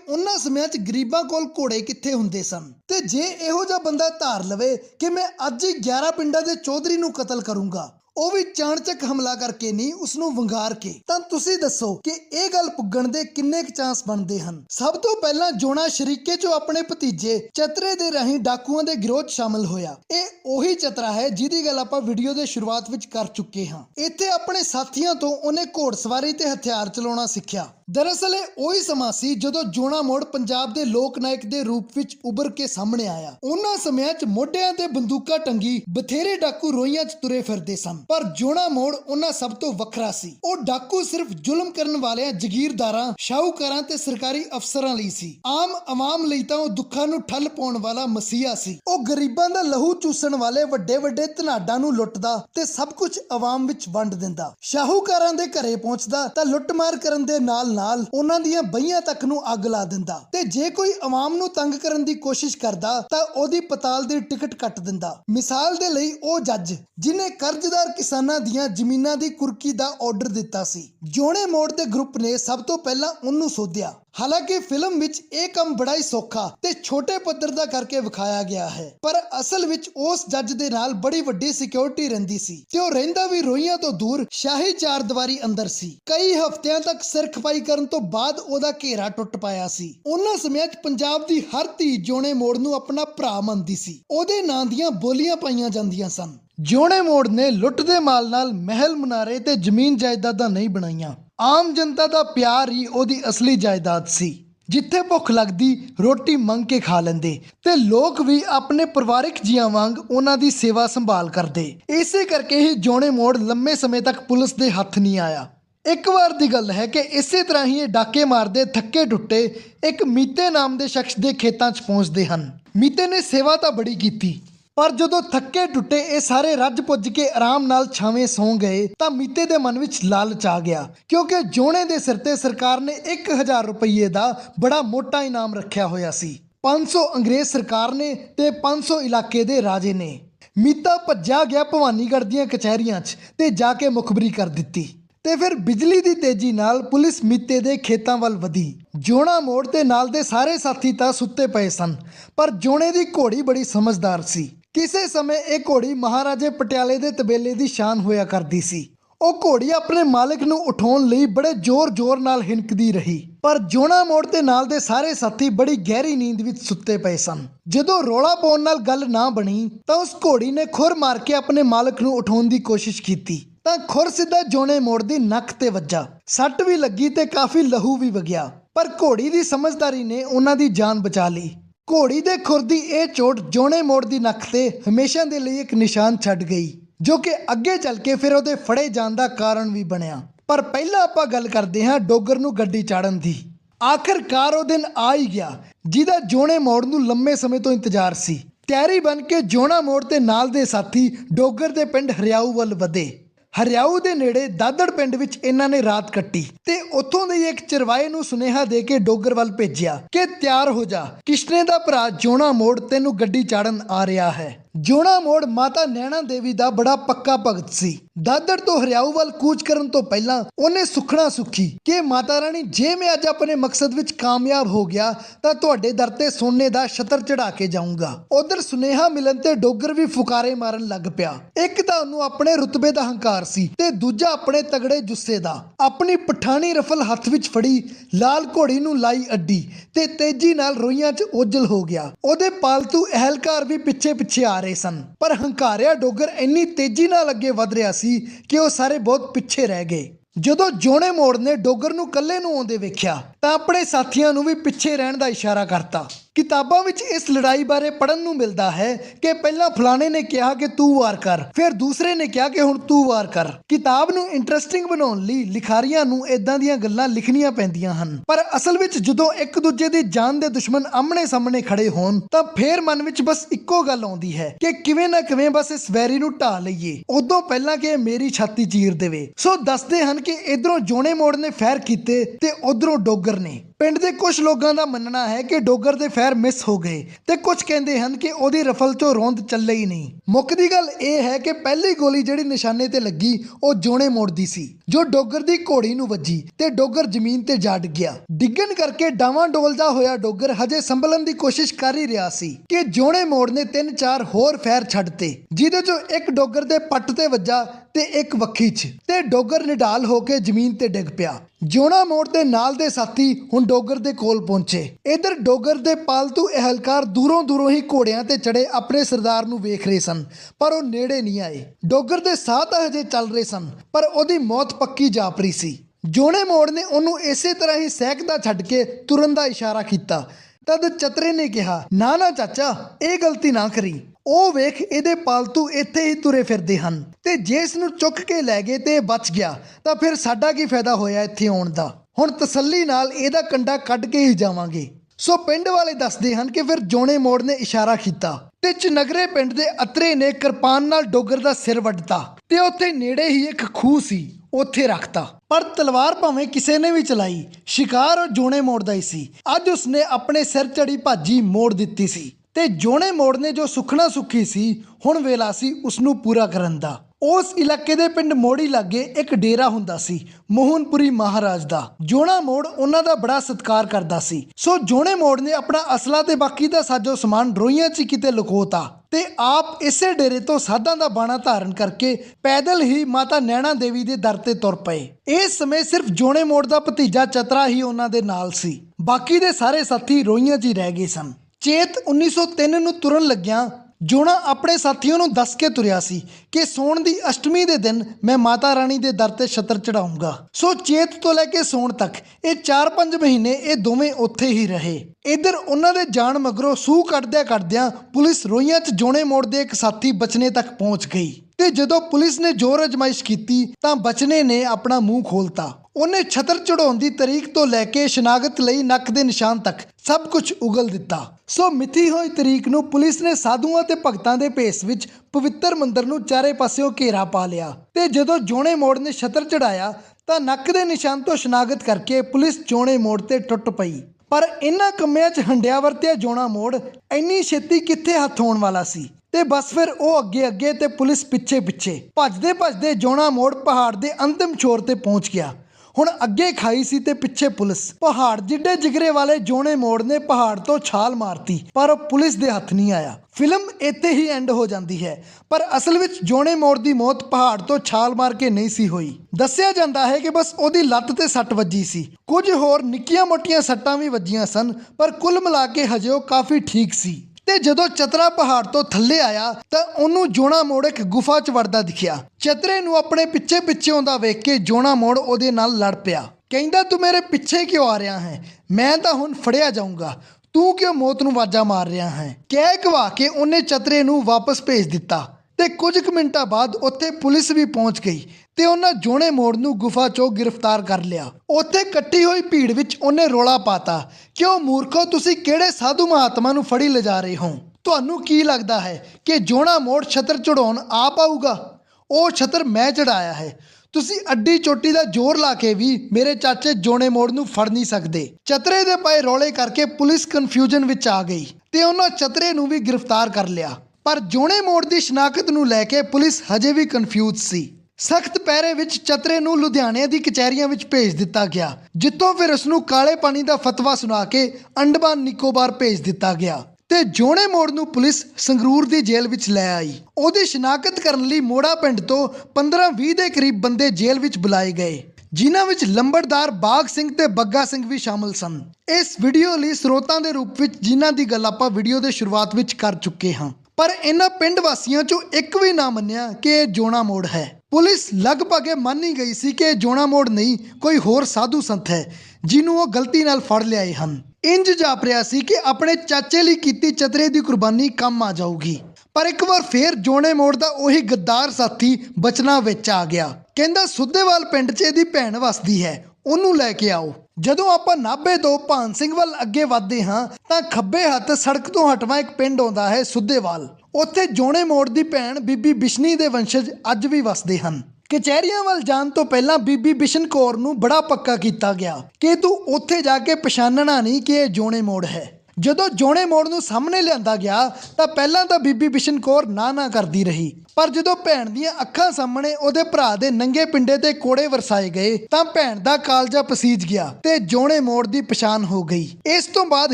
ਉਹਨਾਂ ਸਮਿਆਂ 'ਚ ਗਰੀਬਾਂ ਕੋਲ ਘੋੜੇ ਕਿੱਥੇ ਹੁੰਦੇ ਸਨ? ਤੇ ਜੇ ਇਹੋ ਜਿਹਾ ਬੰਦਾ ਧਾਰ ਲਵੇ ਕਿ ਮੈਂ ਅੱਜ ਹੀ 11 ਪਿੰਡਾਂ ਦੇ ਚੌਧਰੀ ਨੂੰ ਕਤਲ ਕਰੂੰਗਾ ਉਹ ਵੀ ਚਾਣਚੱਕ ਹਮਲਾ ਕਰਕੇ ਨਹੀਂ ਉਸ ਨੂੰ ਵੰਗਾਰ ਕੇ। ਤਾਂ ਤੁਸੀਂ ਦੱਸੋ ਕਿ ਇਹ ਗੱਲ ਪੁੱਗਣ ਦੇ ਕਿੰਨੇ ਕੁ ਚਾਂਸ ਬਣਦੇ ਹਨ? ਸਭ ਤੋਂ ਪਹਿਲਾਂ ਜੋਨਾ ਸ਼ਰੀਕੇ ਚੋਂ ਆਪਣੇ ਭਤੀਜੇ ਚਤਰੇ ਦੇ ਰਾਹੀਂ ਡਾਕੂਆਂ ਦੇ ਗਿਰੋਹ 'ਚ ਸ਼ਾਮਲ ਹੋਇਆ। ਇਹ ਉਹੀ ਚਤਰਾ ਹੈ ਜਿਹਦੀ ਗੱਲ ਆਪਾਂ ਵੀਡੀਓ ਦੇ ਸ਼ੁਰੂਆਤ ਵਿੱਚ ਕਰ ਚੁੱਕੇ ਹਾਂ। ਇੱਥੇ ਆਪਣੇ ਸਾਥੀਆਂ ਤੋਂ ਉਹਨੇ ਘੋੜਸਵਾਰੀ ਤੇ ਹਥਿਆਰ ਚਲਾਉਣਾ ਸਿੱਖਿਆ। ਦਰਅਸਲ ਇਹ ਉਹੀ ਸਮਾਂ ਸੀ ਜਦੋਂ ਜੋਨਾ ਮੋੜ ਪੰਜਾਬ ਦੇ ਲੋਕ ਨਾਇਕ ਦੇ ਰੂਪ ਵਿੱਚ ਉਭਰ ਕੇ ਸਾਹਮਣੇ ਆਇਆ। ਉਹਨਾਂ ਸਮਿਆਂ 'ਚ ਮੋਢਿਆਂ ਤੇ ਬੰਦੂਕਾਂ ਟੰਗੀ ਬਥੇਰੇ ਡਾਕੂ ਰੋਈਆਂ 'ਚ ਤੁਰੇ ਫਿਰਦੇ ਸਨ। ਪਰ ਜੋਣਾ ਮੋੜ ਉਹਨਾਂ ਸਭ ਤੋਂ ਵੱਖਰਾ ਸੀ। ਉਹ ਡਾਕੂ ਸਿਰਫ ਜ਼ੁਲਮ ਕਰਨ ਵਾਲਿਆਂ, ਜ਼ਗੀਰਦਾਰਾਂ, ਸ਼ਾਹੂਕਾਰਾਂ ਤੇ ਸਰਕਾਰੀ ਅਫਸਰਾਂ ਲਈ ਸੀ। ਆਮ ਆਵਾਮ ਲਈ ਤਾਂ ਉਹ ਦੁੱਖਾਂ ਨੂੰ ਠੱਲ ਪਾਉਣ ਵਾਲਾ ਮਸੀਹਾ ਸੀ। ਉਹ ਗਰੀਬਾਂ ਦਾ ਲਹੂ ਚੂਸਣ ਵਾਲੇ ਵੱਡੇ ਵੱਡੇ ਧਨਾਡਾਂ ਨੂੰ ਲੁੱਟਦਾ ਤੇ ਸਭ ਕੁਝ ਆਵਾਮ ਵਿੱਚ ਵੰਡ ਦਿੰਦਾ। ਸ਼ਾਹੂਕਾਰਾਂ ਦੇ ਘਰੇ ਪਹੁੰਚਦਾ ਤਾਂ ਲੁੱਟਮਾਰ ਕਰਨ ਦੇ ਨਾਲ ਨਾਲ ਉਹਨਾਂ ਦੀਆਂ ਬਈਆਂ ਤੱਕ ਨੂੰ ਅੱਗ ਲਾ ਦਿੰਦਾ। ਤੇ ਜੇ ਕੋਈ ਆਵਾਮ ਨੂੰ ਤੰਗ ਕਰਨ ਦੀ ਕੋਸ਼ਿਸ਼ ਕਰਦਾ ਤਾਂ ਉਹਦੀ ਪਤਾਲ ਦੀ ਟਿਕਟ ਕੱਟ ਦਿੰਦਾ। ਮਿਸਾਲ ਦੇ ਲਈ ਉਹ ਜੱਜ, ਜਿਨੇ ਕਰਜ਼ਦਾਰ ਕਿਸਾਨਾਂ ਦੀਆਂ ਜ਼ਮੀਨਾਂ ਦੀ ਕੁਰਕੀ ਦਾ ਆਰਡਰ ਦਿੱਤਾ ਸੀ। ਜੋਣੇ ਮੋੜ ਦੇ ਗਰੁੱਪ ਨੇ ਸਭ ਤੋਂ ਪਹਿਲਾਂ ਉਹਨੂੰ ਸੋਧਿਆ। ਹਾਲਾਂਕਿ ਫਿਲਮ ਵਿੱਚ ਇਹ ਕੰਮ ਬੜਾ ਹੀ ਸੌਖਾ ਤੇ ਛੋਟੇ ਪੱਧਰ ਦਾ ਕਰਕੇ ਵਿਖਾਇਆ ਗਿਆ ਹੈ। ਪਰ ਅਸਲ ਵਿੱਚ ਉਸ ਜੱਜ ਦੇ ਨਾਲ ਬੜੀ ਵੱਡੀ ਸਿਕਿਉਰਿਟੀ ਰਹਿੰਦੀ ਸੀ ਤੇ ਉਹ ਰਹਿੰਦਾ ਵੀ ਰੋਈਆਂ ਤੋਂ ਦੂਰ ਸ਼ਾਹੀ ਚਾਰਦੀਵਾਰੀ ਅੰਦਰ ਸੀ। ਕਈ ਹਫ਼ਤਿਆਂ ਤੱਕ ਸਿਰ ਖਪਾਈ ਕਰਨ ਤੋਂ ਬਾਅਦ ਉਹਦਾ ਘੇਰਾ ਟੁੱਟ ਪਾਇਆ ਸੀ। ਉਹਨਾਂ ਸਮਿਆਂ 'ਚ ਪੰਜਾਬ ਦੀ ਹਰ ਧੀ ਜੋਣੇ ਮੋੜ ਨੂੰ ਆਪਣਾ ਭਰਾ ਮੰਨਦੀ ਸੀ। ਉਹਦੇ ਨਾਂ ਦੀਆਂ ਬੋਲੀਆਂ ਪਾਈਆਂ ਜਾਂਦੀਆਂ ਸਨ। ਜੋਣੇ ਮੋੜ ਨੇ ਲੁੱਟ ਦੇ ਮਾਲ ਨਾਲ ਮਹਿਲ ਮਨਾਰੇ ਤੇ ਜ਼ਮੀਨ ਜਾਇਦਾਦਾਂ ਨਹੀਂ ਬਣਾਈਆਂ। ਆਮ ਜਨਤਾ ਦਾ ਪਿਆਰ ਹੀ ਉਹਦੀ ਅਸਲੀ ਜਾਇਦਾਦ ਸੀ। ਜਿੱਥੇ ਭੁੱਖ ਲੱਗਦੀ, ਰੋਟੀ ਮੰਗ ਕੇ ਖਾ ਲੈਂਦੇ ਤੇ ਲੋਕ ਵੀ ਆਪਣੇ ਪਰਿਵਾਰਿਕ ਜੀਆਂ ਵਾਂਗ ਉਹਨਾਂ ਦੀ ਸੇਵਾ ਸੰਭਾਲ ਕਰਦੇ। ਇਸੇ ਕਰਕੇ ਹੀ ਜੋਣੇ ਮੋੜ ਲੰਮੇ ਸਮੇਂ ਤੱਕ ਪੁਲਿਸ ਦੇ ਹੱਥ ਨਹੀਂ ਆਇਆ। ਇੱਕ ਵਾਰ ਦੀ ਗੱਲ ਹੈ ਕਿ ਇਸੇ ਤਰ੍ਹਾਂ ਹੀ ਇਹ ਡਾਕੇ ਮਾਰਦੇ, ਥੱਕੇ ਟੁੱਟੇ ਇੱਕ ਮੀਤੇ ਨਾਮ ਦੇ ਸ਼ਖਸ ਦੇ ਖੇਤਾਂ 'ਚ ਪਹੁੰਚਦੇ ਹਨ। ਮੀਤੇ ਨੇ ਸੇਵਾ ਤਾਂ ਬੜੀ ਕੀਤੀ ਪਰ ਜਦੋਂ ਥੱਕੇ ਟੁੱਟੇ ਇਹ ਸਾਰੇ ਰੱਜ ਪੁੱਜ ਕੇ ਆਰਾਮ ਨਾਲ ਛਾਵੇਂ ਸੌਂ ਗਏ, ਤਾਂ ਮੀਤੇ ਦੇ ਮਨ ਵਿੱਚ ਲਾਲਚ ਆ ਗਿਆ। ਕਿਉਂਕਿ ਜੋਣੇ ਦੇ ਸਿਰ ਤੇ ਸਰਕਾਰ ਨੇ 1000 ਰੁਪਏ ਦਾ ਬੜਾ ਮੋਟਾ ਇਨਾਮ ਰੱਖਿਆ ਹੋਇਆ ਸੀ। 500 ਅੰਗਰੇਜ਼ ਸਰਕਾਰ ਨੇ ਤੇ 500 ਇਲਾਕੇ ਦੇ ਰਾਜੇ ਨੇ। ਮੀਤਾ ਭੱਜਿਆ ਗਿਆ ਭਵਾਨੀਗੜ੍ਹ ਦੀਆਂ ਕਚਹਿਰੀਆਂ 'ਚ ਤੇ ਜਾ ਕੇ ਮੁਖਬਰੀ ਕਰ ਦਿੱਤੀ। ਤੇ ਫਿਰ ਬਿਜਲੀ ਦੀ ਤੇਜ਼ੀ ਨਾਲ ਪੁਲਿਸ ਮੀਤੇ ਦੇ ਖੇਤਾਂ ਵੱਲ ਵਧੀ। ਜੋਣਾ ਮੋੜ ਤੇ ਨਾਲ ਦੇ ਸਾਰੇ ਸਾਥੀ ਤਾਂ ਸੁੱਤੇ ਪਏ ਸਨ, ਪਰ ਜੋਣੇ ਦੀ ਘੋੜੀ ਬੜੀ ਸਮਝਦਾਰ ਸੀ। ਕਿਸੇ ਸਮੇਂ ਇਹ ਘੋੜੀ ਮਹਾਰਾਜੇ ਪਟਿਆਲੇ ਦੇ ਤਬੇਲੇ ਦੀ ਸ਼ਾਨ ਹੋਇਆ ਕਰਦੀ ਸੀ। ਉਹ ਘੋੜੀ ਆਪਣੇ ਮਾਲਕ ਨੂੰ ਉਠਾਉਣ ਲਈ ਬੜੇ ਜ਼ੋਰ-ਜ਼ੋਰ ਨਾਲ ਹਿੰਕਦੀ ਰਹੀ। ਪਰ ਜੋਣਾ ਮੋੜ ਤੇ ਨਾਲ ਦੇ ਸਾਰੇ ਸਾਥੀ ਬੜੀ ਗਹਿਰੀ ਨੀਂਦ ਵਿੱਚ ਸੁੱਤੇ ਪਏ ਸਨ। ਜਦੋਂ ਰੋਲਾ ਪਾਉਣ ਨਾਲ ਗੱਲ ਨਾ ਬਣੀ, ਤਾਂ ਉਸ ਘੋੜੀ ਨੇ ਖੁਰ ਮਾਰ ਕੇ ਆਪਣੇ ਮਾਲਕ ਨੂੰ ਉਠਾਉਣ ਦੀ ਕੋਸ਼ਿਸ਼ ਕੀਤੀ। ਤਾਂ ਖੁਰ ਸਿੱਧਾ ਜੋਣੇ ਮੋੜ ਦੀ ਨੱਕ ਤੇ ਵੱਜਾ। ਸੱਟ ਵੀ ਲੱਗੀ ਤੇ ਕਾਫੀ ਲਹੂ ਵੀ ਵਗਿਆ। ਪਰ ਘੋੜੀ ਦੀ ਸਮਝਦਾਰੀ ਨੇ ਉਹਨਾਂ ਦੀ ਜਾਨ ਬਚਾ ਲਈ। ਘੋੜੀ ਦੇ ਖੁਰ ਦੀ ਇਹ ਚੋਟ ਜੋਣੇ ਮੋੜ ਦੀ ਨੱਕ ਤੇ ਹਮੇਸ਼ਾ ਦੇ ਲਈ ਇੱਕ ਨਿਸ਼ਾਨ ਛੱਡ ਗਈ, ਜੋ ਕਿ ਅੱਗੇ ਚੱਲ ਕੇ ਫਿਰ ਉਹਦੇ ਫੜੇ ਜਾਣ ਦਾ ਕਾਰਨ ਵੀ ਬਣਿਆ। ਪਰ ਪਹਿਲਾਂ ਆਪਾਂ ਗੱਲ ਕਰਦੇ ਹਾਂ ਡੋਗਰ ਨੂੰ ਗੱਡੀ ਚਾੜਨ ਦੀ। ਆਖਰਕਾਰ ਉਹ ਦਿਨ ਆ ਹੀ ਗਿਆ, ਜਿਹਦਾ ਜੋਣੇ ਮੋੜ ਨੂੰ ਲੰਮੇ ਸਮੇਂ ਤੋਂ ਇੰਤਜ਼ਾਰ ਸੀ। ਤਿਆਰੀ ਬਣ ਕੇ ਜੋਣਾ ਮੋੜ ਤੇ ਨਾਲ ਦੇ ਸਾਥੀ ਡੋਗਰ ਦੇ ਪਿੰਡ ਹਰਿਆਊ ਵੱਲ ਵਧੇ। ਹਰਿਆਊ ਦੇ ਨੇੜੇ ਦਾਦੜ ਪਿੰਡ ਵਿੱਚ ਇਹਨਾਂ ਨੇ ਰਾਤ ਕੱਟੀ ਤੇ ਉੱਥੋਂ ਦੇ ਇੱਕ ਚਰਵਾਏ ਨੂੰ ਸੁਨੇਹਾ ਦੇ ਕੇ ਡੋਗਰ ਵੱਲ ਭੇਜਿਆ ਕਿ ਤਿਆਰ ਹੋ ਜਾ, ਕਿਸ਼ਨੇ ਦਾ ਭਰਾ ਜੋਣਾ ਮੋੜ ਤੈਨੂੰ ਗੱਡੀ ਚਾੜਨ ਆ ਰਿਹਾ ਹੈ। ਜੋਣਾ ਮੋੜ ਮਾਤਾ ਨੈਣਾ ਦੇਵੀ ਦਾ ਬੜਾ ਪੱਕਾ ਭਗਤ ਸੀ। ਦਾਦੜ ਤੋਂ ਹਰਿਆਊ ਵੱਲ ਕੂਚ ਕਰਨ ਤੋਂ ਪਹਿਲਾਂ ਉਹਨੇ ਸੁਖਣਾ ਸੁਖੀ। ਕਿ ਮਾਤਾ ਰਾਣੀ, ਜੇ ਮੈਂ ਅੱਜ ਆਪਣੇ ਮਕਸਦ ਵਿੱਚ ਕਾਮਯਾਬ ਹੋ ਗਿਆ, ਤਾਂ ਤੁਹਾਡੇ ਦਰ ਤੇ ਸੋਨੇ ਦਾ ਛਤਰ ਚੜਾ ਕੇ ਜਾਊਂਗਾ। ਉਧਰ ਸੁਨੇਹਾ ਮਿਲਣ ਤੇ ਡੋਗਰ ਵੀ ਫੁਕਾਰੇ ਮਾਰਨ ਲੱਗ ਪਿਆ। ਇੱਕ ਤਾਂ ਉਹਨੂੰ ਆਪਣੇ ਰੁਤਬੇ ਦਾ ਹੰਕਾਰ ਸੀ ਤੇ ਦੂਜਾ ਆਪਣੇ ਤਗੜੇ ਜੁੱਸੇ ਦਾ। ਆਪਣੀ ਪਠਾਣੀ ਰਫਲ ਹੱਥ ਵਿੱਚ ਫੜੀ, ਲਾਲ ਘੋੜੀ ਨੂੰ ਲਾਈ ਅੱਡੀ ਤੇ ਤੇਜ਼ੀ ਨਾਲ ਰੋਈਆਂ 'ਚ ਓਝਲ ਹੋ ਗਿਆ। ਉਹਦੇ ਪਾਲਤੂ ਅਹਿਲਕਾਰ ਵੀ ਪਿੱਛੇ ਪਿੱਛੇ ਆ ਰਹੇ ਸਨ। ਪਰ ਹੰਕਾਰਿਆ ਡੋਗਰ ਇੰਨੀ ਤੇਜ਼ੀ ਨਾਲ ਅੱਗੇ ਵਧ ਰਿਹਾ ਸੀ ਕਿ ਉਹ ਸਾਰੇ ਬਹੁਤ ਪਿੱਛੇ ਰਹਿ ਗਏ। ਜਦੋਂ ਜੋਣੇ ਮੋੜ ਨੇ ਡੋਗਰ ਨੂੰ ਇਕੱਲੇ ਨੂੰ ਆਉਂਦੇ ਵੇਖਿਆ, ਤਾਂ ਆਪਣੇ ਸਾਥੀਆਂ ਨੂੰ ਵੀ ਪਿੱਛੇ ਰਹਿਣ ਦਾ ਇਸ਼ਾਰਾ ਕਰਤਾ। ਕਿਤਾਬਾਂ ਵਿੱਚ ਇਸ ਲੜਾਈ ਬਾਰੇ ਪੜਨ ਨੂੰ ਮਿਲਦਾ ਹੈ ਕਿ ਪਹਿਲਾਂ ਫਲਾਣੇ ਨੇ ਕਿਹਾ ਕਿ ਤੂੰ ਵਾਰ ਕਰ, ਫਿਰ ਦੂਸਰੇ ਨੇ ਕਿਹਾ ਕਿ ਹੁਣ ਤੂੰ ਵਾਰ ਕਰ। ਕਿਤਾਬ ਨੂੰ ਇੰਟਰਸਟਿੰਗ ਬਣਾਉਣ ਲਈ ਲਿਖਾਰੀਆਂ ਨੂੰ ਇਦਾਂ ਦੀਆਂ ਗੱਲਾਂ ਲਿਖਣੀਆਂ ਪੈਂਦੀਆਂ ਹਨ। ਪਰ ਅਸਲ ਵਿੱਚ ਜਦੋਂ ਇੱਕ ਦੂਜੇ ਦੀ ਜਾਨ ਦੇ ਦੁਸ਼ਮਣ ਆਮਣੇ ਸਾਹਮਣੇ ਖੜੇ ਹੋਣ, ਤਾਂ ਫੇਰ ਮਨ ਵਿੱਚ ਬਸ ਇੱਕੋ ਗੱਲ ਆਉਂਦੀ ਹੈ ਕਿ ਕਿਵੇਂ ਨਾ ਕਿਵੇਂ ਬਸ ਇਸ ਵੈਰੀ ਨੂੰ ਢਾ ਲਈਏ। ਉਦੋਂ ਪਹਿਲਾਂ ਕਿ ਮੇਰੀ ਛਾਤੀ ਚੀਰ ਦੇਵੇ। ਸੋ ਦੱਸਦੇ ਹਨ ਕਿ ਇਧਰੋਂ ਜੋਣੇ ਮੋੜ ਨੇ ਫੈਰ ਕੀਤੇ ਤੇ ਉਧਰੋਂ ਡੋਗਰ ਨੇ। ਪਿੰਡ ਦੇ ਕੁਝ ਲੋਕਾਂ ਦਾ ਮੰਨਣਾ ਹੈ ਕਿ ਡੋਗਰ ਦੇ ਫੈਰ ਮਿਸ ਹੋ ਗਏ ਤੇ ਕੁਝ ਕਹਿੰਦੇ ਹਨ ਕਿ ਉਹਦੀ ਰਫਲ ਚੋਂ ਰੋਂਦ ਚੱਲੇ ਹੀ ਨਹੀਂ। ਮੁੱਕਦੀ ਗੱਲ ਇਹ ਹੈ ਕਿ ਪਹਿਲੀ ਗੋਲੀ ਜਿਹੜੀ ਨਿਸ਼ਾਨੇ ਤੇ ਲੱਗੀ, ਉਹ ਜੋਣੇ ਮੋੜ ਦੀ ਸੀ, ਜੋ ਡੋਗਰ ਦੀ ਘੋੜੀ ਨੂੰ ਵੱਜੀ ਤੇ ਡੋਗਰ ਜ਼ਮੀਨ ਤੇ ਜਾ ਡਿੱਗਿਆ। ਡਿੱਗਣ ਕਰਕੇ ਡਾਵਾਂ ਡੋਲਦਾ ਹੋਇਆ ਡੋਗਰ ਹਜੇ ਸੰਭਲਣ ਦੀ ਕੋਸ਼ਿਸ਼ ਕਰ ਹੀ ਰਿਹਾ ਸੀ ਕਿ ਜੋਣੇ ਮੋੜ ਨੇ ਤਿੰਨ ਚਾਰ ਹੋਰ ਫੈਰ ਛੱਡਤੇ ਜਿਹਦੇ ਚੋਂ ਇੱਕ ਡੋਗਰ ਦੇ ਪੱਟ ਤੇ ਵੱਜਾ ਤੇ ਇੱਕ ਵੱਖੀ 'ਚ। ਤੇ ਡੋਗਰ ਨਿਡਾਲ ਹੋ ਕੇ ਜ਼ਮੀਨ ਤੇ ਡਿੱਗ ਪਿਆ। ਜੋਣਾ ਮੋੜ ਦੇ ਨਾਲ ਦੇ ਸਾਥੀ ਹੁਣ ਡੋਗਰ ਦੇ ਕੋਲ ਪਹੁੰਚੇ। ਇਧਰ ਡੋਗਰ ਦੇ ਪਾਲਤੂ ਅਹਲਕਾਰ ਦੂਰੋਂ ਦੂਰੋਂ ਹੀ ਘੋੜਿਆਂ ਤੇ ਚੜੇ ਆਪਣੇ ਸਰਦਾਰ ਨੂੰ ਵੇਖ ਰਹੇ ਸਨ, ਪਰ ਉਹ ਨੇੜੇ ਨਹੀਂ ਆਏ। ਡੋਗਰ ਦੇ ਸਾਹ ਤਾਂ ਹਜੇ ਚੱਲ ਰਹੇ ਸਨ, ਪਰ ਉਹਦੀ ਮੌਤ ਪੱਕੀ ਜਾਪਰੀ ਸੀ। ਜੋਣੇ ਮੋੜ ਨੇ ਉਹਨੂੰ ਇਸੇ ਤਰ੍ਹਾਂ ਹੀ ਸਹਿਕਦਾ ਛੱਡ ਕੇ ਤੁਰਨ ਦਾ ਇਸ਼ਾਰਾ ਕੀਤਾ। ਤਦ ਚਤਰੇ ਨੇ ਕਿਹਾ, ਨਾ ਨਾ ਚਾਚਾ, ਇਹ ਗਲਤੀ ਨਾ ਕਰੀ। ਉਹ ਵੇਖ ਇਹਦੇ ਪਾਲਤੂ ਇੱਥੇ ਹੀ ਤੁਰੇ ਫਿਰਦੇ ਹਨ ਤੇ ਜੇ ਇਸ ਨੂੰ ਚੁੱਕ ਕੇ ਲੈ ਗਏ ਤੇ ਬਚ ਗਿਆ, ਤਾਂ ਫਿਰ ਸਾਡਾ ਕੀ ਫਾਇਦਾ ਹੋਇਆ ਇੱਥੇ ਆਉਣ ਦਾ? ਹੁਣ ਤਸੱਲੀ ਨਾਲ ਇਹਦਾ ਕੰਡਾ ਕੱਢ ਕੇ ਹੀ ਜਾਵਾਂਗੇ। ਸੋ ਪਿੰਡ ਵਾਲੇ ਦੱਸਦੇ ਹਨ ਕਿ ਫਿਰ ਜੋਣੇ ਮੋੜ ਨੇ ਇਸ਼ਾਰਾ ਕੀਤਾ ਤੇ ਚਨਗਰੇ ਪਿੰਡ ਦੇ ਅਤਰੇ ਨੇ ਕਿਰਪਾਨ ਨਾਲ ਡੋਗਰ ਦਾ ਸਿਰ ਵੱਢਤਾ ਤੇ ਉੱਥੇ ਨੇੜੇ ਹੀ ਇੱਕ ਖੂਹ ਸੀ, ਉੱਥੇ ਰੱਖਤਾ। ਪਰ ਤਲਵਾਰ ਭਾਵੇਂ ਕਿਸੇ ਨੇ ਵੀ ਚਲਾਈ, ਸ਼ਿਕਾਰ ਉਹ ਜੋਣੇ ਮੋੜ ਦਾ ਹੀ ਸੀ। ਅੱਜ ਉਸਨੇ ਆਪਣੇ ਸਿਰ ਚੜੀ ਭਾਜੀ ਮੋੜ ਦਿੱਤੀ ਸੀ। ਤੇ ਜੋਣੇ ਮੋੜ ਨੇ ਜੋ ਸੁਖਣਾ ਸੁਖੀ ਸੀ, ਹੁਣ ਵੇਲਾ ਸੀ ਉਸ ਨੂੰ ਪੂਰਾ ਕਰਨ ਦਾ। ਉਸ ਇਲਾਕੇ ਦੇ ਪਿੰਡ ਮੋੜੀ ਲਾਗੇ ਇੱਕ ਡੇਰਾ ਹੁੰਦਾ ਸੀ, ਮੋਹਨਪੁਰੀ ਮਹਾਰਾਜ ਦਾ। ਜੋਣਾ ਮੋੜ ਉਹਨਾਂ ਦਾ ਬੜਾ ਸਤਿਕਾਰ ਕਰਦਾ ਸੀ। ਸੋ ਜੋਣੇ ਮੋੜ ਨੇ ਆਪਣਾ ਅਸਲਾ ਤੇ ਬਾਕੀ ਦਾ ਸਾਜੋ ਸਮਾਨ ਰੋਈਆਂ 'ਚ ਕਿਤੇ ਲੁਕੋਤਾ ਤੇ ਆਪ ਇਸੇ ਡੇਰੇ ਤੋਂ ਸਾਧਾਂ ਦਾ ਬਾਣਾ ਧਾਰਨ ਕਰਕੇ ਪੈਦਲ ਹੀ ਮਾਤਾ ਨੈਣਾ ਦੇਵੀ ਦੇ ਦਰ ਤੇ ਤੁਰ ਪਏ। ਇਸ ਸਮੇਂ ਸਿਰਫ ਜੋਣੇ ਮੋੜ ਦਾ ਭਤੀਜਾ ਚਤਰਾ ਹੀ ਉਹਨਾਂ ਦੇ ਨਾਲ ਸੀ। ਬਾਕੀ ਦੇ ਸਾਰੇ ਸਾਥੀ ਰੋਈਆਂ 'ਚ ਹੀ ਰਹਿ ਗਏ ਸਨ। ਚੇਤ 1903 ਨੂੰ ਤੁਰਨ ਲੱਗਿਆਂ ਜੋਣਾ ਆਪਣੇ ਸਾਥੀਆਂ ਨੂੰ ਦੱਸ ਕੇ ਤੁਰਿਆ ਸੀ ਕਿ ਸੋਣ ਦੀ ਅਸ਼ਟਮੀ ਦੇ ਦਿਨ ਮੈਂ ਮਾਤਾ ਰਾਣੀ ਦੇ ਦਰ ਤੇ ਛਤਰ ਚੜਾਉਂਗਾ ਸੋ ਚੇਤ ਤੋਂ ਲੈ ਕੇ ਸੋਣ ਤੱਕ ਇਹ 4-5 ਮਹੀਨੇ ਇਹ ਦੋਵੇਂ ਉੱਥੇ ਹੀ ਰਹੇ। ਇਧਰ ਉਹਨਾਂ ਦੇ ਜਾਣ ਮਗਰੋਂ ਸੂਹ ਕੱਢਦਿਆਂ ਕੱਢਦਿਆਂ ਪੁਲਿਸ ਰੋਈਆਂ 'ਚ ਜੋਣੇ ਮੋੜ ਦੇ ਇੱਕ ਸਾਥੀ ਬਚਨੇ ਤੱਕ ਪਹੁੰਚ ਗਈ। ਤੇ ਜਦੋਂ ਪੁਲਿਸ ਨੇ ਜ਼ੋਰ ਅਜਮਾਇਸ਼ ਕੀਤੀ ਤਾਂ ਬਚਨੇ ਨੇ ਆਪਣਾ ਮੂੰਹ ਖੋਲਤਾ ਉਹਨੇ ਛਤਰ ਚੜਾਉਣ ਦੀ ਤਰੀਕ ਤੋਂ ਲੈ ਕੇ ਸ਼ਨਾਖਤ ਲਈ ਨੱਕ ਦੇ ਨਿਸ਼ਾਨ ਤੱਕ ਸਭ ਕੁਝ ਉਗਲ ਦਿੱਤਾ। ਸੋ ਮਿੱਥੀ ਹੋਈ ਤਰੀਕ ਨੂੰ ਪੁਲਿਸ ਨੇ ਸਾਧੂਆਂ ਤੇ ਭਗਤਾਂ ਦੇ ਭੇਸ ਵਿੱਚ ਪਵਿੱਤਰ ਮੰਦਰ ਨੂੰ ਚਾਰੇ ਪਾਸਿਓਂ ਘੇਰਾ ਪਾ ਲਿਆ ਤੇ ਜਦੋਂ ਜੋਣੇ ਮੋੜ ਨੇ ਛਤਰ ਚੜਾਇਆ ਤਾਂ ਨੱਕ ਦੇ ਨਿਸ਼ਾਨ ਤੋਂ ਸ਼ਨਾਖਤ ਕਰਕੇ ਪੁਲਿਸ ਜੋਣੇ ਮੋੜ ਤੇ ਟੁੱਟ ਪਈ। ਪਰ ਇਹਨਾਂ ਕੰਮਿਆਂ 'ਚ ਹੰਡਿਆ ਵਰਤਿਆ ਜੋਣਾ ਮੋੜ ਇੰਨੀ ਛੇਤੀ ਕਿੱਥੇ ਹੱਥ ਹੋਣ ਵਾਲਾ ਸੀ? ਤੇ ਬਸ ਫਿਰ ਉਹ ਅੱਗੇ ਅੱਗੇ ਤੇ ਪੁਲਿਸ ਪਿੱਛੇ ਪਿੱਛੇ ਭੱਜਦੇ ਭੱਜਦੇ ਜੋਣਾ ਮੋੜ ਪਹਾੜ ਦੇ ਅੰਤਿਮ ਛੋਰ ਤੇ ਪਹੁੰਚ ਗਿਆ। ਹੁਣ ਅੱਗੇ ਖਾਈ ਸੀ ਤੇ ਪਿੱਛੇ ਪੁਲਿਸ। ਪਹਾੜ, ਜਿੱਡੇ ਜਿਗਰੇ ਵਾਲੇ ਜੋਣੇ ਮੋੜ ਨੇ ਪਹਾੜ ਤੋਂ ਛਾਲ ਮਾਰਤੀ, ਪਰ ਉਹ ਪੁਲਿਸ ਦੇ ਹੱਥ ਨਹੀਂ ਆਇਆ। ਫਿਲਮ ਇੱਥੇ ਹੀ ਐਂਡ ਹੋ ਜਾਂਦੀ ਹੈ, ਪਰ ਅਸਲ ਵਿੱਚ ਜੋਣੇ ਮੋੜ ਦੀ ਮੌਤ ਪਹਾੜ ਤੋਂ ਛਾਲ ਮਾਰ ਕੇ ਨਹੀਂ ਸੀ ਹੋਈ। ਦੱਸਿਆ ਜਾਂਦਾ ਹੈ ਕਿ ਬਸ ਉਹਦੀ ਲੱਤ ਤੇ ਸੱਟ ਵੱਜੀ ਸੀ। ਕੁਝ ਹੋਰ ਨਿੱਕੀਆਂ-ਮੋਟੀਆਂ ਸੱਟਾਂ ਵੀ ਵੱਜੀਆਂ ਸਨ, ਪਰ ਕੁੱਲ ਮਿਲਾ ਕੇ ਹਜੇ ਉਹ ਕਾਫੀ ਠੀਕ ਸੀ। ਤੇ ਜਦੋਂ ਚਤਰਾ ਪਹਾੜ ਤੋਂ ਥੱਲੇ ਆਇਆ ਤਾਂ ਉਹਨੂੰ ਜੋਣਾ ਮੋੜ ਇੱਕ ਗੁਫਾ 'ਚ ਵੜਦਾ ਦਿਖਿਆ। ਚਤਰੇ ਨੂੰ ਆਪਣੇ ਪਿੱਛੇ ਪਿੱਛੇ ਆਉਂਦਾ ਵੇਖ ਕੇ ਜੋਣਾ ਮੋੜ ਉਹਦੇ ਨਾਲ ਲੜ ਪਿਆ। ਕਹਿੰਦਾ, ਤੂੰ ਮੇਰੇ ਪਿੱਛੇ ਕਿਉਂ ਆ ਰਿਹਾ ਹੈ? ਮੈਂ ਤਾਂ ਹੁਣ ਫੜਿਆ ਜਾਊਂਗਾ। ਤੂੰ ਕਿਉਂ ਮੌਤ ਨੂੰ ਵਾਜਾ ਮਾਰ ਰਿਹਾ ਹੈ? ਕਹਿ ਕਵਾ ਕੇ ਉਹਨੇ ਚਤਰੇ ਨੂੰ ਵਾਪਸ ਭੇਜ ਦਿੱਤਾ। ਤੇ ਕੁਝ ਕੁ ਮਿੰਟਾਂ ਬਾਅਦ ਉੱਥੇ ਪੁਲਿਸ ਵੀ ਪਹੁੰਚ ਗਈ ਤੇ ਉਹਨਾਂ ਜੋਣੇ ਮੋੜ ਨੂੰ ਗੁਫਾ 'ਚੋਂ ਗ੍ਰਿਫਤਾਰ ਕਰ ਲਿਆ। ਉੱਥੇ ਇਕੱਠੀ ਹੋਈ ਭੀੜ ਵਿੱਚ ਉਹਨੇ ਰੋਲਾ ਪਾਤਾ। ਕਿ ਉਹ ਮੂਰਖੋ, ਤੁਸੀਂ ਕਿਹੜੇ ਸਾਧੂ ਮਹਾਤਮਾ ਨੂੰ ਫੜੀ ਲਿਜਾ ਰਹੇ ਹੋ? ਤੁਹਾਨੂੰ ਕੀ ਲੱਗਦਾ ਹੈ ਕਿ ਜੋਣਾ ਮੋੜ ਛਤਰ ਚੜਾਉਣ ਆ ਪਾਊਗਾ ਉਹ ਛਤਰ ਮੈਂ ਚੜਾਇਆ ਹੈ। ਤੁਸੀਂ ਅੱਡੀ ਚੋਟੀ ਦਾ ਜ਼ੋਰ ਲਾ ਕੇ ਵੀ ਮੇਰੇ ਚਾਚੇ ਜੋਣੇ ਮੋੜ ਨੂੰ ਫੜ ਨਹੀਂ ਸਕਦੇ ਚਤਰੇ ਦੇ ਪਏ ਰੌਲੇ ਕਰਕੇ ਪੁਲਿਸ ਕਨਫਿਊਜ਼ਨ ਵਿੱਚ ਆ ਗਈ ਤੇ ਉਹਨਾਂ ਚਤਰੇ ਨੂੰ ਵੀ ਗ੍ਰਿਫਤਾਰ ਕਰ ਲਿਆ। ਪਰ ਜੋਣੇ ਮੋੜ ਦੀ ਸ਼ਨਾਖਤ ਨੂੰ ਲੈ ਕੇ ਪੁਲਿਸ ਹਜੇ ਵੀ ਕਨਫਿਊਜ਼ ਸੀ। ਸਖਤ ਪਹਿਰੇ ਵਿੱਚ ਚਤਰੇ ਨੂੰ ਲੁਧਿਆਣੇ ਦੀ ਕਚਹਿਰੀਆਂ ਵਿੱਚ ਭੇਜ ਦਿੱਤਾ ਗਿਆ, ਜਿੱਥੋਂ ਫਿਰ ਉਸ ਨੂੰ ਕਾਲੇ ਪਾਣੀ ਦਾ ਫਤਵਾ ਸੁਣਾ ਕੇ ਅੰਡਮਾਨ ਨਿਕੋਬਾਰ ਭੇਜ ਦਿੱਤਾ ਗਿਆ ਤੇ ਜੋਣੇ ਮੋੜ ਨੂੰ ਪੁਲਿਸ ਸੰਗਰੂਰ ਦੀ ਜੇਲ੍ਹ ਵਿੱਚ ਲੈ ਆਈ। ਉਹਦੀ ਸ਼ਨਾਖਤ ਕਰਨ ਲਈ ਮੋੜਾ ਪਿੰਡ ਤੋਂ 15-20 ਦੇ ਕਰੀਬ ਬੰਦੇ ਜੇਲ੍ਹ ਵਿੱਚ ਬੁਲਾਏ ਗਏ, ਜਿਨ੍ਹਾਂ ਵਿੱਚ ਲੰਬੜਦਾਰ ਬਾਗ ਸਿੰਘ ਤੇ ਬੱਗਾ ਸਿੰਘ ਵੀ ਸ਼ਾਮਲ ਸਨ। ਇਸ ਵੀਡੀਓ ਲਈ ਸਰੋਤਾਂ ਦੇ ਰੂਪ ਵਿੱਚ ਜਿਨ੍ਹਾਂ ਦੀ ਗੱਲ ਆਪਾਂ ਵੀਡੀਓ ਦੇ ਸ਼ੁਰੂਆਤ ਵਿੱਚ ਕਰ ਚੁੱਕੇ ਹਾਂ। ਪਰ ਇਹਨਾਂ ਪਿੰਡ ਵਾਸੀਆਂ ਚੋਂ ਇੱਕ ਵੀ ਨਾ ਮੰਨਿਆ ਕਿ ਇਹ ਜੋਣਾ ਮੋੜ ਹੈ। ਪੁਲਿਸ ਲਗਭਗ ਇਹ ਮੰਨ ਹੀ ਗਈ ਸੀ ਕਿ ਇਹ ਜੋਣਾ ਮੋੜ ਨਹੀਂ, ਕੋਈ ਹੋਰ ਸਾਧੂ ਸੰਤ ਹੈ, ਜਿਹਨੂੰ ਉਹ ਗਲਤੀ ਨਾਲ ਫੜ ਲਿਆਏ ਹਨ। ਇੰਜ ਜਾਪ ਰਿਹਾ ਸੀ ਕਿ ਆਪਣੇ ਚਾਚੇ ਲਈ ਕੀਤੀ ਚਤਰੇ ਦੀ ਕੁਰਬਾਨੀ ਕੰਮ ਆ ਜਾਊਗੀ। ਪਰ ਇੱਕ ਵਾਰ ਫੇਰ ਜੋਣੇ ਮੋੜ ਦਾ ਉਹੀ ਗੱਦਾਰ ਸਾਥੀ ਬਚਨਾ ਵਿੱਚ ਆ ਗਿਆ। ਕਹਿੰਦਾ, ਸੁੱਧੇਵਾਲ ਪਿੰਡ 'ਚ ਇਹਦੀ ਭੈਣ ਵਸਦੀ ਹੈ, ਉਹਨੂੰ ਲੈ ਕੇ ਆਓ। ਜਦੋਂ ਆਪਾਂ ਨਾਭੇ ਤੋਂ ਭਾਨ ਸਿੰਘ ਵੱਲ ਅੱਗੇ ਵਧਦੇ ਹਾਂ, ਤਾਂ ਖੱਬੇ ਹੱਥ ਸੜਕ ਤੋਂ ਹਟਵਾ ਇੱਕ ਪਿੰਡ ਆਉਂਦਾ ਹੈ ਸੁੱਧੇਵਾਲ। ਉੱਥੇ ਜੋਣੇ ਮੋੜ ਦੀ ਭੈਣ ਬੀਬੀ ਬਿਸ਼ਨੀ ਦੇ ਵੰਸ਼ਜ ਅੱਜ ਵੀ ਵਸਦੇ ਹਨ। ਕਚਹਿਰੀਆਂ ਵੱਲ ਜਾਣ ਤੋਂ ਪਹਿਲਾਂ ਬੀਬੀ ਬਿਸ਼ਨ ਕੌਰ ਨੂੰ ਬੜਾ ਪੱਕਾ ਕੀਤਾ ਗਿਆ। ਕਿ ਤੂੰ ਉੱਥੇ ਜਾ ਕੇ ਪਛਾਣਨਾ ਨਹੀਂ ਕਿ ਇਹ ਜੋਣੇ ਮੋੜ ਹੈ। ਜਦੋਂ ਜੋਣੇ ਮੋੜ ਨੂੰ ਸਾਹਮਣੇ ਲਿਆਂਦਾ ਗਿਆ ਤਾਂ ਪਹਿਲਾਂ ਤਾਂ ਬੀਬੀ ਬਿਸ਼ਨ ਕੌਰ ਨਾ ਨਾ ਕਰਦੀ ਰਹੀ। ਪਰ ਜਦੋਂ ਭੈਣ ਦੀਆਂ ਅੱਖਾਂ ਸਾਹਮਣੇ ਉਹਦੇ ਭਰਾ ਦੇ ਨੰਗੇ ਪਿੰਡੇ ਤੇ ਕੋੜੇ ਵਰਸਾਏ ਗਏ ਤਾਂ ਭੈਣ ਦਾ ਕਾਲਜਾ ਪਸੀਜ ਗਿਆ ਤੇ ਜੋਣੇ ਮੋੜ ਦੀ ਪਛਾਣ ਹੋ ਗਈ। ਇਸ ਤੋਂ ਬਾਅਦ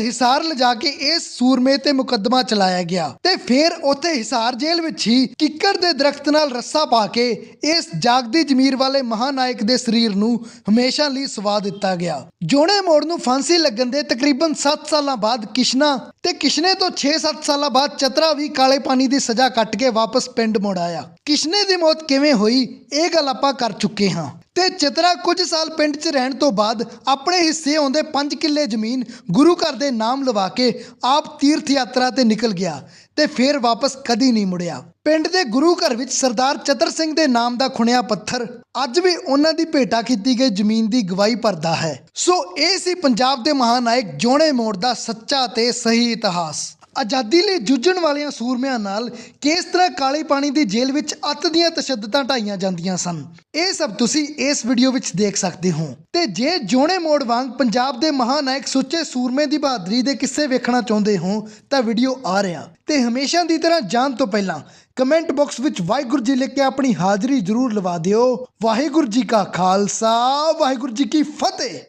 ਹਿਸਾਰ ਲਿਜਾ ਕੇ ਇਸ ਸੂਰਮੇ ਤੇ ਮੁਕੱਦਮਾ ਚਲਾਇਆ ਗਿਆ ਤੇ ਫਿਰ ਉੱਥੇ ਹਿਸਾਰ ਜੇਲ੍ਹ ਵਿੱਚ ਹੀ ਕਿੱਕਰ ਦੇ ਦਰਖਤ ਨਾਲ ਰੱਸਾ ਪਾ ਕੇ ਇਸ ਜਾਗਦੀ ਜ਼ਮੀਰ ਵਾਲੇ ਮਹਾਨਾਇਕ ਦੇ ਸਰੀਰ ਨੂੰ ਹਮੇਸ਼ਾ ਲਈ ਸਵਾ ਦਿੱਤਾ ਗਿਆ। ਜੋਣੇ ਮੋੜ ਨੂੰ ਫਾਂਸੀ ਲੱਗਣ ਦੇ ਤਕਰੀਬਨ 7 ਸਾਲਾਂ ਬਾਅਦ ਕਿਸ਼ਨਾ ਤੇ ਕਿਸ਼ਨੇ ਤੋਂ 6-7 ਸਾਲਾਂ ਬਾਅਦ ਚਤਰਾ ਵੀ ਕਾਲੇ ਪਾਣੀ ਦੀ ਸਜ਼ਾ ਕੱਟ ਕੇ ਵਾਪਸ ਪਿੰਡ ਮੁੜ ਆਇਆ। ਕਿਸ਼ਨੇ ਦੀ ਮੌਤ ਕਿਵੇਂ ਹੋਈ, ਇਹ ਗੱਲ ਆਪਾਂ ਕਰ ਚੁੱਕੇ ਹਾਂ। ਤੇ ਚਤਰਾ ਕੁਝ ਸਾਲ ਪਿੰਡ 'ਚ ਰਹਿਣ ਤੋਂ ਬਾਅਦ ਆਪਣੇ ਹਿੱਸੇ ਆਉਂਦੇ 5 ਕਿੱਲੇ ਜ਼ਮੀਨ ਗੁਰੂ ਘਰ ਦੇ ਨਾਮ ਲਵਾ ਕੇ ਆਪ ਤੀਰਥ ਯਾਤਰਾ ਤੇ ਨਿਕਲ ਗਿਆ ਤੇ ਫਿਰ ਵਾਪਸ ਕਦੀ ਨਹੀਂ ਮੁੜਿਆ। ਪਿੰਡ ਦੇ ਗੁਰੂ ਘਰ ਵਿੱਚ ਸਰਦਾਰ ਚਤਰ ਸਿੰਘ ਦੇ ਨਾਮ ਦਾ ਖੁਣਿਆ ਪੱਥਰ ਅੱਜ ਵੀ ਉਹਨਾਂ ਦੀ ਭੇਟਾ ਕੀਤੀ ਗਈ ਜ਼ਮੀਨ ਦੀ ਗਵਾਹੀ ਭਰਦਾ ਹੈ। ਸੋ ਇਹ ਸੀ ਪੰਜਾਬ ਦੇ ਮਹਾਨਾਇਕ ਜੋਣੇ ਮੋੜ ਦਾ ਸੱਚਾ ਤੇ ਸਹੀ ਇਤਿਹਾਸ। ਆਜ਼ਾਦੀ ਲਈ ਜੂਝਣ ਵਾਲਿਆਂ ਸੂਰਮਿਆਂ ਨਾਲ ਕਿਸ ਤਰ੍ਹਾਂ ਕਾਲੇ ਪਾਣੀ ਦੀ ਜੇਲ੍ਹ ਵਿੱਚ ਅੱਤ ਦੀਆਂ ਤਸ਼ੱਦਦਾਂ ਢਾਈਆਂ ਜਾਂਦੀਆਂ ਸਨ? ਇਹ ਸਭ ਤੁਸੀਂ ਇਸ ਵੀਡੀਓ ਵਿੱਚ ਦੇਖ ਸਕਦੇ ਹੋ। ਤੇ ਜੇ ਜੋਣੇ ਮੋੜ ਵਾਂਗ ਪੰਜਾਬ ਦੇ ਮਹਾਨਾਇਕ ਸੁੱਚੇ ਸੂਰਮੇ ਦੀ ਬਹਾਦਰੀ ਦੇ ਕਿੱਸੇ ਵੇਖਣਾ ਚਾਹੁੰਦੇ ਹੋ, ਤਾਂ ਵੀਡੀਓ ਆ ਰਿਹਾ। ਤੇ ਹਮੇਸ਼ਾ ਦੀ ਤਰ੍ਹਾਂ ਜਾਣ ਤੋਂ ਪਹਿਲਾਂ ਕਮੈਂਟ ਬਾਕਸ ਵਿੱਚ ਵਾਹਿਗੁਰੂ ਜੀ ਲਿਖ ਕੇ ਆਪਣੀ ਹਾਜ਼ਰੀ ਜ਼ਰੂਰ ਲਵਾ ਦਿਓ। ਵਾਹਿਗੁਰੂ ਜੀ ਕਾ ਖਾਲਸਾ, ਵਾਹਿਗੁਰੂ ਜੀ ਕੀ ਫਤਿਹ!